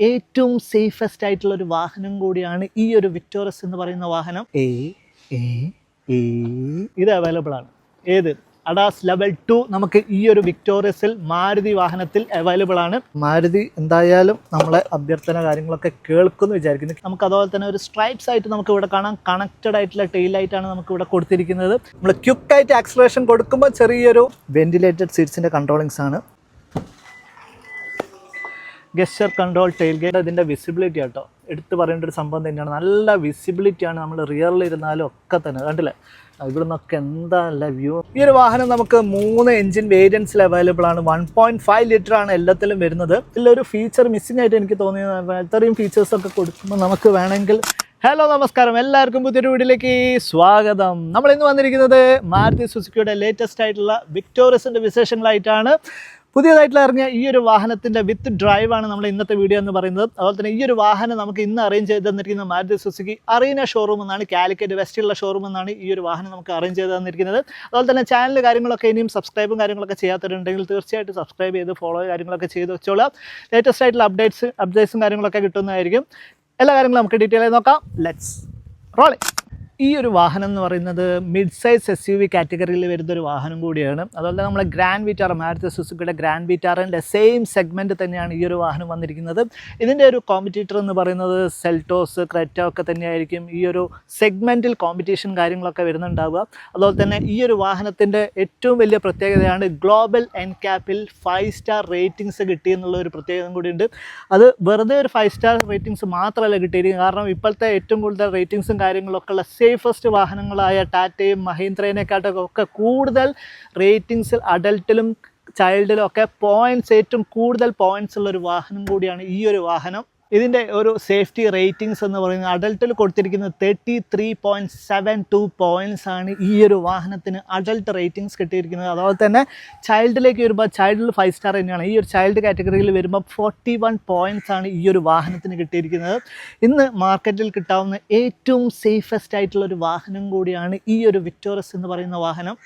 ഏറ്റവും സേഫസ്റ്റ് ആയിട്ടുള്ള ഒരു വാഹനം കൂടിയാണ് ഈ ഒരു വിക്ടോറസ് എന്ന് പറയുന്ന വാഹനം. എ ഇത് അവൈലബിൾ ആണ്. ഏത്? അഡാസ് ലെവൽ ടു നമുക്ക് ഈ ഒരു വിക്ടോറിയസിൽ മാരുതി വാഹനത്തിൽ അവൈലബിൾ ആണ്. മാരുതി എന്തായാലും നമ്മളെ അഭ്യർത്ഥന കാര്യങ്ങളൊക്കെ കേൾക്കുന്നു വിചാരിക്കുന്നു. നമുക്ക് അതുപോലെ തന്നെ ഒരു സ്ട്രൈപ്സ് ആയിട്ട് നമുക്ക് ഇവിടെ കാണാം. കണക്റ്റഡ് ആയിട്ടുള്ള ടെയിൽ ആയിട്ടാണ് നമുക്ക് ഇവിടെ കൊടുത്തിരിക്കുന്നത്. നമ്മൾ ക്യുക്കായിട്ട് ആക്സലേഷൻ കൊടുക്കുമ്പോൾ ചെറിയൊരു വെന്റിലേറ്റഡ് സീറ്റ്സിന്റെ കൺട്രോളിങ്സ് ആണ്. ഗസ്റ്റർ കൺട്രോൾ ടെയിൽ ഗേറ്റ് ഇതിന്റെ വിസിബിലിറ്റി ആട്ടോ. എടുത്ത് പറയേണ്ട ഒരു സംഭവം തന്നെയാണ്. നല്ല വിസിബിലിറ്റിയാണ് നമ്മൾ റിയറിൽ ഇരുന്നാലും ഒക്കെ തന്നെ. കണ്ടില്ലേ? ഇവിടെ നിന്നൊക്കെ എന്താ വ്യൂ ഈ ഒരു വാഹനം നമുക്ക് മൂന്ന് എഞ്ചിൻ വേരിയൻസിൽ അവൈലബിൾ ആണ്. വൺ പോയിന്റ് ഫൈവ് ലിറ്റർ ആണ് എല്ലാത്തിലും വരുന്നത്. ഇതിലൊരു ഫീച്ചർ മിസ്സിംഗ് ആയിട്ട് എനിക്ക് തോന്നിയത്. ഇത്രയും ഫീച്ചേഴ്സ് ഒക്കെ കൊടുക്കുമ്പോൾ നമുക്ക് വേണമെങ്കിൽ ഹലോ നമസ്കാരം. എല്ലാവർക്കും പുതിയൊരു വീഡിയോയിലേക്ക് സ്വാഗതം. നമ്മൾ ഇന്ന് വന്നിരിക്കുന്നത് മാരുതി സുസുക്കിയുടെ ലേറ്റസ്റ്റ് ആയിട്ടുള്ള വിക്ടോറിയസിന്റെ വിശേഷങ്ങളായിട്ടാണ്. പുതിയതായിട്ടുള്ള ഇറങ്ങിയ ഈ ഒരു വാഹനത്തിന്റെ വിത്ത് ഡ്രൈവാണ് ആണ് നമ്മൾ ഇന്നത്തെ വീഡിയോ എന്ന് പറയുന്നത്. അതുപോലെ തന്നെ ഈ ഒരു വാഹനം നമുക്ക് ഇന്ന് അറേഞ്ച് ചെയ്ത് തന്നിരിക്കുന്ന മാരുതി സുസുക്കി അറീന ഷോറൂം എന്നാണ് കാലിക്കറ്റ് വെസ്റ്റിലുള്ള ഷോറൂം എന്നാണ് ഈ ഒരു വാഹനം നമുക്ക് അറേഞ്ച് ചെയ്ത് തന്നിരിക്കുന്നത്. അതുപോലെ തന്നെ ചാനൽ കാര്യങ്ങളൊക്കെ ഇനിയും സബ്സ്ക്രൈബും കാര്യങ്ങളൊക്കെ ചെയ്യാത്തവരുണ്ടെങ്കിൽ തീർച്ചയായിട്ടും സബ്സ്ക്രൈബ് ചെയ്ത് ഫോളോ കാര്യങ്ങളൊക്കെ ചെയ്ത് വെച്ചോളാം ലേറ്റസ്റ്റ് ആയിട്ടുള്ള അപ്ഡേറ്റ്സ് അപ്ഡേറ്റ്സും കാര്യങ്ങളൊക്കെ കിട്ടുന്നതായിരിക്കും. എല്ലാ കാര്യങ്ങളും നമുക്ക് ഡീറ്റെയിൽ ആയി നോക്കാം. ലെറ്റ്സ് റോളിംഗ് ഈ ഒരു വാഹനം എന്ന് പറയുന്നത് mid size S U V കാറ്റഗറിയിൽ വരുന്ന ഒരു വാഹനം കൂടിയാണ്. അതുപോലെ നമ്മുടെ ഗ്രാൻഡ് വിറ്റാർ മാരുതി സുസുക്കിയുടെ ഗ്രാൻഡ് വിറ്റാറിന്റെ സെയിം സെഗ്മെന്റ് തന്നെയാണ് ഈ ഒരു വാഹനം വന്നിരിക്കുന്നത്. ഇതിന്റെ ഒരു കോമ്പറ്റീറ്റർ എന്ന് പറയുന്നത് സെൽറ്റോസ് ക്രെറ്റ ഒക്കെ തന്നെയായിരിക്കും ഈ ഒരു സെഗ്മെന്റിൽ കോമ്പറ്റീഷൻ കാര്യങ്ങളൊക്കെ വരുന്നുണ്ടാവുക. അതുപോലെ തന്നെ ഈ ഒരു വാഹനത്തിന്റെ ഏറ്റവും വലിയ പ്രത്യേകതയാണ് ഗ്ലോബൽ എൻ ക്യാപ്പിൽ ഫൈവ് സ്റ്റാർ റേറ്റിംഗ്സ് കിട്ടി എന്നുള്ള ഒരു പ്രത്യേകത കൂടിയുണ്ട് അത് വെറുതെ ഒരു ഫൈവ് സ്റ്റാർ റേറ്റിംഗ്സ് മാത്രമല്ല കിട്ടിയിരിക്കുന്നത്. കാരണം ഇപ്പോഴത്തെ ഏറ്റവും കൂടുതൽ റേറ്റിംഗ്സും കാര്യങ്ങളൊക്കെ ഉള്ള സേഫസ്റ്റ് വാഹനങ്ങളായ ടാറ്റയും മഹീന്ദ്രേനെക്കാട്ടും ഒക്കെ കൂടുതൽ റേറ്റിംഗ്സിൽ അഡൽട്ടിലും ചൈൽഡിലും ഒക്കെ പോയിന്റ്സ് ഏറ്റവും കൂടുതൽ പോയിന്റ്സ് ഉള്ള ഒരു വാഹനം കൂടിയാണ് ഈ ഒരു വാഹനം. ഇതിന്റെ ഒരു സേഫ്റ്റി റേറ്റിംഗ്സ് എന്ന് പറയുന്നത് അഡൽട്ടിൽ കൊടുത്തിരിക്കുന്നത് thirty three point seven two points ആണ് ഈ ഒരു വാഹനത്തിന് അഡൽട്ട് റേറ്റിംഗ്സ് കിട്ടിയിരിക്കുന്നത്. അതുപോലെ തന്നെ ചൈൽഡിലേക്ക് വരുമ്പോൾ ചൈൽഡിൽ ഫൈവ് സ്റ്റാർ തന്നെയാണ്. ഈ ഒരു ചൈൽഡ് കാറ്റഗറിയിൽ വരുമ്പോൾ ഫോർട്ടി വൺ പോയിന്റ്സ് ആണ് ഈ ഒരു വാഹനത്തിന് കിട്ടിയിരിക്കുന്നത്. ഇന്ന് മാർക്കറ്റിൽ കിട്ടാവുന്ന ഏറ്റവും സേഫസ്റ്റ് ആയിട്ടുള്ള ഒരു വാഹനം കൂടിയാണ് ഈ ഒരു വിക്ടോറസ് എന്ന് പറയുന്ന വാഹനം.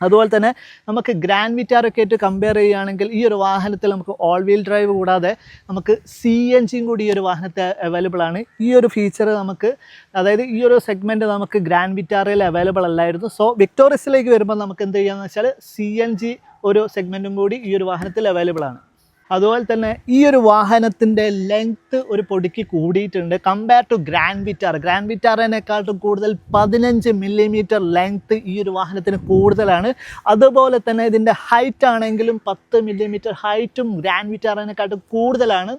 അതുപോലെ തന്നെ നമുക്ക് ഗ്രാൻഡ് വിറ്റാറൊക്കെ ആയിട്ട് കമ്പയർ ചെയ്യുകയാണെങ്കിൽ ഈ ഒരു വാഹനത്തിൽ നമുക്ക് ഓൾ വീൽ ഡ്രൈവ് കൂടാതെ നമുക്ക് സി എൻ ജിയും കൂടി ഈ ഒരു വാഹനത്തിൽ അവൈലബിൾ ആണ്. ഈ ഒരു ഫീച്ചർ നമുക്ക് അതായത് ഈ ഒരു സെഗ്മെന്റ് നമുക്ക് ഗ്രാൻഡ് വിറ്റാറയിൽ അവൈലബിൾ അല്ലായിരുന്നു. സോ വിക്ടോറിയസിലേക്ക് വരുമ്പോൾ നമുക്ക് എന്ത് ചെയ്യാമെന്ന് വെച്ചാൽ സി എൻ ജി ഒരു സെഗ്മെന്റും കൂടി ഈ ഒരു വാഹനത്തിൽ അവൈലബിൾ ആണ്. അതുപോലെ തന്നെ ഈ ഒരു വാഹനത്തിന്റെ ലെങ്ത്ത് ഒരു പൊടിക്ക് കൂടിയിട്ടുണ്ട്. Compare to Grand Vitara Grand വിറ്റാറിനെക്കാട്ടും കൂടുതൽ പതിനഞ്ച് മില്ലിമീറ്റർ ലെങ്ത്ത് ഈ ഒരു വാഹനത്തിന് കൂടുതലാണ്. അതുപോലെ തന്നെ ഇതിന്റെ ഹൈറ്റ് ആണെങ്കിലും പത്ത് മില്ലിമീറ്റർ ഹൈറ്റും ഗ്രാൻഡ് വിറ്റാറിനെക്കാട്ടും കൂടുതലാണ്.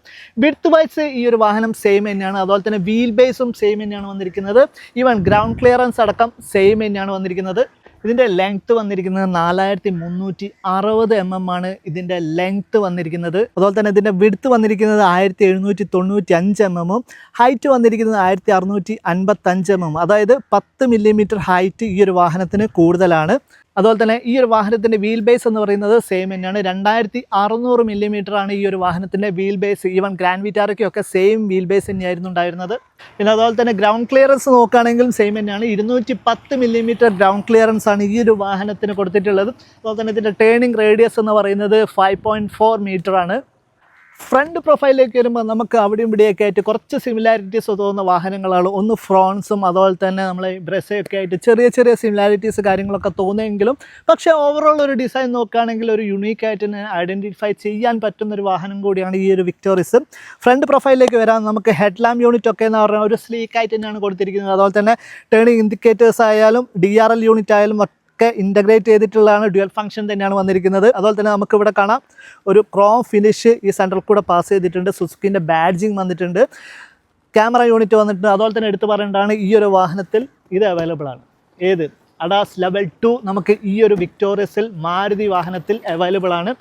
വിഡ്ത്ത് വൈസ് ഈ ഒരു വാഹനം സെയിം തന്നെയാണ്. അതുപോലെ തന്നെ വീൽ ബേസും സെയിം തന്നെയാണ് വന്നിരിക്കുന്നത്. ഈവൻ ഗ്രൗണ്ട് ക്ലിയറൻസ് അടക്കം സെയിം തന്നെയാണ് വന്നിരിക്കുന്നത്. ഇതിന്റെ ലെങ്ത്ത് വന്നിരിക്കുന്നത് നാലായിരത്തി മുന്നൂറ്റി അറുപത് എം എം ആണ് ഇതിന്റെ ലെങ്ത്ത് വന്നിരിക്കുന്നത്. അതുപോലെ തന്നെ ഇതിന്റെ വിടുത്ത് വന്നിരിക്കുന്നത് ആയിരത്തി എഴുന്നൂറ്റി തൊണ്ണൂറ്റി അഞ്ച് എം എമ്മും ഹൈറ്റ് വന്നിരിക്കുന്നത് ആയിരത്തി അറുന്നൂറ്റി അൻപത്തഞ്ച് എം എം അതായത് പത്ത് മില്ലിമീറ്റർ ഹൈറ്റ് ഈ ഒരു വാഹനത്തിന് കൂടുതലാണ്. അതുപോലെ തന്നെ ഈ ഒരു വാഹനത്തിന്റെ വീൽ ബേസ് എന്ന് പറയുന്നത് സെയിം തന്നെയാണ്. രണ്ടായിരത്തി അറുന്നൂറ് മില്ലിമീറ്റർ ആണ് ഈ ഒരു വാഹനത്തിന്റെ വീൽ ബേസ് ഈവൻ ഗ്രാൻഡ് വിറ്റാറയ്ക്കൊക്കെ സെയിം വീൽ ബേസ് തന്നെയായിരുന്നു ഉണ്ടായിരുന്നത്. പിന്നെ അതുപോലെ തന്നെ ഗ്രൗണ്ട് ക്ലിയറൻസ് നോക്കുകയാണെങ്കിലും സെയിം തന്നെയാണ്. ഇരുന്നൂറ്റി പത്ത് മില്ലിമീറ്റർ ഗ്രൗണ്ട് ക്ലിയറൻസ് ആണ് ഈ ഒരു വാഹനത്തിന് കൊടുത്തിട്ടുള്ളത്. അതുപോലെ തന്നെ ഇതിന്റെ ടേണിംഗ് റേഡിയസ് എന്ന് പറയുന്നത് ഫൈവ് പോയിന്റ് ഫോർ മീറ്റർ ആണ്. ഫ്രണ്ട് പ്രൊഫൈലിലേക്ക് വരുമ്പോൾ നമുക്ക് അവിടെയും ഇവിടെയൊക്കെ ആയിട്ട് കുറച്ച് സിമിലാരിറ്റീസ് തോന്നുന്ന വാഹനങ്ങളാണ്. ഒന്ന് ഫ്രോൺസും അതുപോലെ തന്നെ നമ്മളെ ബ്രസയൊക്കെ ആയിട്ട് ചെറിയ ചെറിയ സിമിലാരിറ്റീസ് കാര്യങ്ങളൊക്കെ തോന്നിയെങ്കിലും പക്ഷേ ഓവറോൾ ഒരു ഡിസൈൻ നോക്കുകയാണെങ്കിൽ ഒരു യുണീക്ക് ആയിട്ട് ഐഡന്റിഫൈ ചെയ്യാൻ പറ്റുന്ന ഒരു വാഹനം കൂടിയാണ് ഈ ഒരു വിക്ടോറിയസ് ഫ്രണ്ട് പ്രൊഫൈലിലേക്ക് വരാൻ നമുക്ക് ഹെഡ് ലാമ്പ് യൂണിറ്റ് ഒക്കെ എന്ന് പറഞ്ഞാൽ ഒരു സ്ലീക്ക് ആയിട്ട് തന്നെയാണ് കൊടുത്തിരിക്കുന്നത്. അതുപോലെ തന്നെ ടേണിംഗ് ഇൻഡിക്കേറ്റേഴ്സ് ആയാലും ഡി ആർ എൽ യൂണിറ്റ് ആയാലും ഒക്കെ ഇന്റഗ്രേറ്റ് ചെയ്തിട്ടുള്ളതാണ് ഡ്യുവൽ ഫംഗ്ഷൻ തന്നെയാണ് വന്നിരിക്കുന്നത്. അതുപോലെ തന്നെ നമുക്ക് ഇവിടെ കാണാം ഒരു ക്രോം ഫിനിഷ് ഈ സെന്ററിൽ കൂടെ പാസ് ചെയ്തിട്ടുണ്ട്. സുസുക്കിന്റെ ബാഡ്ജിങ് വന്നിട്ടുണ്ട്. ക്യാമറ യൂണിറ്റ് വന്നിട്ടുണ്ട്. അതുപോലെ തന്നെ എടുത്തു പറയേണ്ടതാണ് ഈ ഒരു വാഹനത്തിൽ ഇത് അവൈലബിൾ ആണ്. ഏത്? അഡാസ് ലെവൽ ടു നമുക്ക് ഈ ഒരു വിക്ടോറിയസിൽ മാരുതി വാഹനത്തിൽ അവൈലബിൾ ആണ്.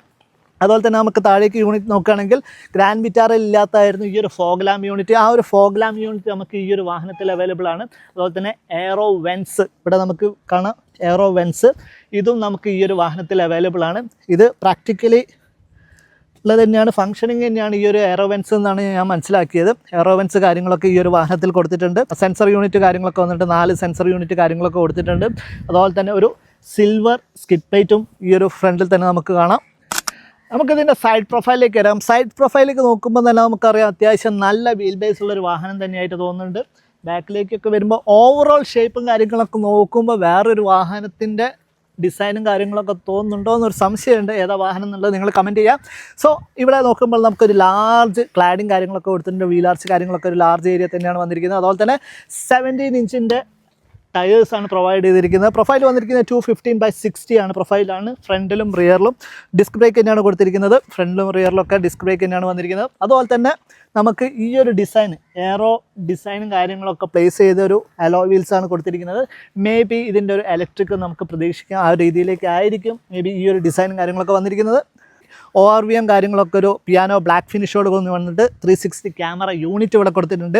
അതുപോലെ തന്നെ നമുക്ക് താഴേക്ക് യൂണിറ്റ് നോക്കുകയാണെങ്കിൽ ഗ്രാൻഡ് വിറ്റാറിൽ ഇല്ലാത്തായിരുന്നു ഈ ഒരു ഫോഗ്ലാം യൂണിറ്റ് ആ ഒരു ഫോഗ്ലാം യൂണിറ്റ് നമുക്ക് ഈ ഒരു വാഹനത്തിൽ അവൈലബിൾ ആണ്. അതുപോലെ തന്നെ എയറോ വെൻസ് ഇവിടെ നമുക്ക് കാണാം. എയറോ വെൻസ് ഇതും നമുക്ക് ഈ ഒരു വാഹനത്തിൽ അവൈലബിൾ ആണ്. ഇത് പ്രാക്ടിക്കലി ഉള്ളത് തന്നെയാണ് ഫംഗ്ഷനിങ് തന്നെയാണ് ഈ ഒരു എയറോവെൻസ് എന്നാണ് ഞാൻ മനസ്സിലാക്കിയത്. എയറോവെൻസ് കാര്യങ്ങളൊക്കെ ഈ ഒരു വാഹനത്തിൽ കൊടുത്തിട്ടുണ്ട്. സെൻസർ യൂണിറ്റ് കാര്യങ്ങളൊക്കെ വന്നിട്ട് നാല് സെൻസർ യൂണിറ്റ് കാര്യങ്ങളൊക്കെ കൊടുത്തിട്ടുണ്ട്. അതുപോലെ തന്നെ ഒരു സിൽവർ സ്കിഡ് പ്ലേറ്റും ഈ ഒരു ഫ്രണ്ടിൽ തന്നെ നമുക്ക് കാണാം. നമുക്കിതിന്റെ സൈഡ് പ്രൊഫൈലിലേക്ക് വരാം. സൈഡ് പ്രൊഫൈലിലേക്ക് നോക്കുമ്പോൾ തന്നെ നമുക്കറിയാം അത്യാവശ്യം നല്ല വീൽ ബേസ് ഉള്ള ഒരു വാഹനം തന്നെയായിട്ട് തോന്നുന്നുണ്ട്. ബാക്കിലേക്കൊക്കെ വരുമ്പോൾ ഓവറോൾ ഷേപ്പും കാര്യങ്ങളൊക്കെ നോക്കുമ്പോൾ വേറൊരു വാഹനത്തിന്റെ ഡിസൈനും കാര്യങ്ങളൊക്കെ തോന്നുന്നുണ്ടോ എന്നൊരു സംശയമുണ്ട്. ഏതാ വാഹനം എന്നുള്ളത് നിങ്ങൾ കമന്റ് ചെയ്യാം. സോ ഇവിടെ നോക്കുമ്പോൾ നമുക്കൊരു ലാർജ് ക്ലാഡിങ് കാര്യങ്ങളൊക്കെ കൊടുത്തിട്ടുണ്ട്. വീലാർച്ച് കാര്യങ്ങളൊക്കെ ഒരു ലാർജ് ഏരിയ തന്നെയാണ് വന്നിരിക്കുന്നത്. അതുപോലെ തന്നെ സെവന്റീൻ ഇഞ്ചിന്റെ ടയേഴ്സാണ് പ്രൊവൈഡ് ചെയ്തിരിക്കുന്നത്. പ്രൊഫൈൽ വന്നിരിക്കുന്നത് ടു ഫിഫ്റ്റീൻ ബൈ സിക്സ്റ്റി ആണ്. പ്രൊഫൈലാണ് ഫ്രണ്ടിലും റിയറിലും ഡിസ്ക് ബ്രേക്ക് തന്നെയാണ് കൊടുത്തിരിക്കുന്നത്. ഫ്രണ്ടിലും റിയറിലും ഒക്കെ ഡിസ്ക് ബ്രേക്ക് തന്നെയാണ് വന്നിരിക്കുന്നത്. അതുപോലെ തന്നെ നമുക്ക് ഈ ഒരു ഡിസൈൻ എയറോ ഡിസൈനും കാര്യങ്ങളൊക്കെ പ്ലേസ് ചെയ്ത ഒരു അലോ വീൽസ് ആണ് കൊടുത്തിരിക്കുന്നത്. മേ ബി ഇതിന്റെ ഒരു ഇലക്ട്രിക് നമുക്ക് പ്രതീക്ഷിക്കാം. ആ രീതിയിലേക്ക് ആയിരിക്കും. മേ ബി ഈ ഒരു ഡിസൈനും കാര്യങ്ങളൊക്കെ വന്നിരിക്കുന്നത്. ഒ ആർ വി എം കാര്യങ്ങളൊക്കെ ഒരു പിയാനോ ബ്ലാക്ക് ഫിനിഷോട് കൊണ്ട് വന്നിട്ട് ത്രീ സിക്സ്റ്റി ക്യാമറ യൂണിറ്റ് ഇവിടെ കൊടുത്തിട്ടുണ്ട്.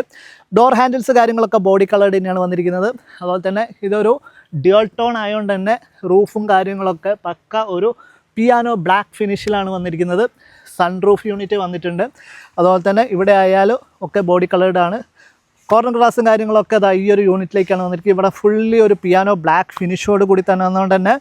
ഡോർ ഹാൻഡിൽസ് കാര്യങ്ങളൊക്കെ ബോഡി കളേഡ് തന്നെയാണ് വന്നിരിക്കുന്നത്. അതുപോലെ തന്നെ ഇതൊരു ഡ്യുവൽ ടോൺ ആയതുകൊണ്ട് തന്നെ റൂഫും കാര്യങ്ങളൊക്കെ പക്ക ഒരു പിയാനോ ബ്ലാക്ക് ഫിനിഷിലാണ് വന്നിരിക്കുന്നത്. സൺ റൂഫ് യൂണിറ്റ് വന്നിട്ടുണ്ട്. അതുപോലെ തന്നെ ഇവിടെ ആയാലും ഒക്കെ ബോഡി കളേർഡ് ആണ്. കോർണർ ഗ്ലാസും കാര്യങ്ങളൊക്കെ അതാ ഈ ഒരു യൂണിറ്റിലേക്കാണ് വന്നിരിക്കുന്നത്. ഇവിടെ ഫുള്ളി ഒരു പിയാനോ ബ്ലാക്ക് ഫിനിഷോട് കൂടി തന്നെ വന്നതുകൊണ്ട് തന്നെ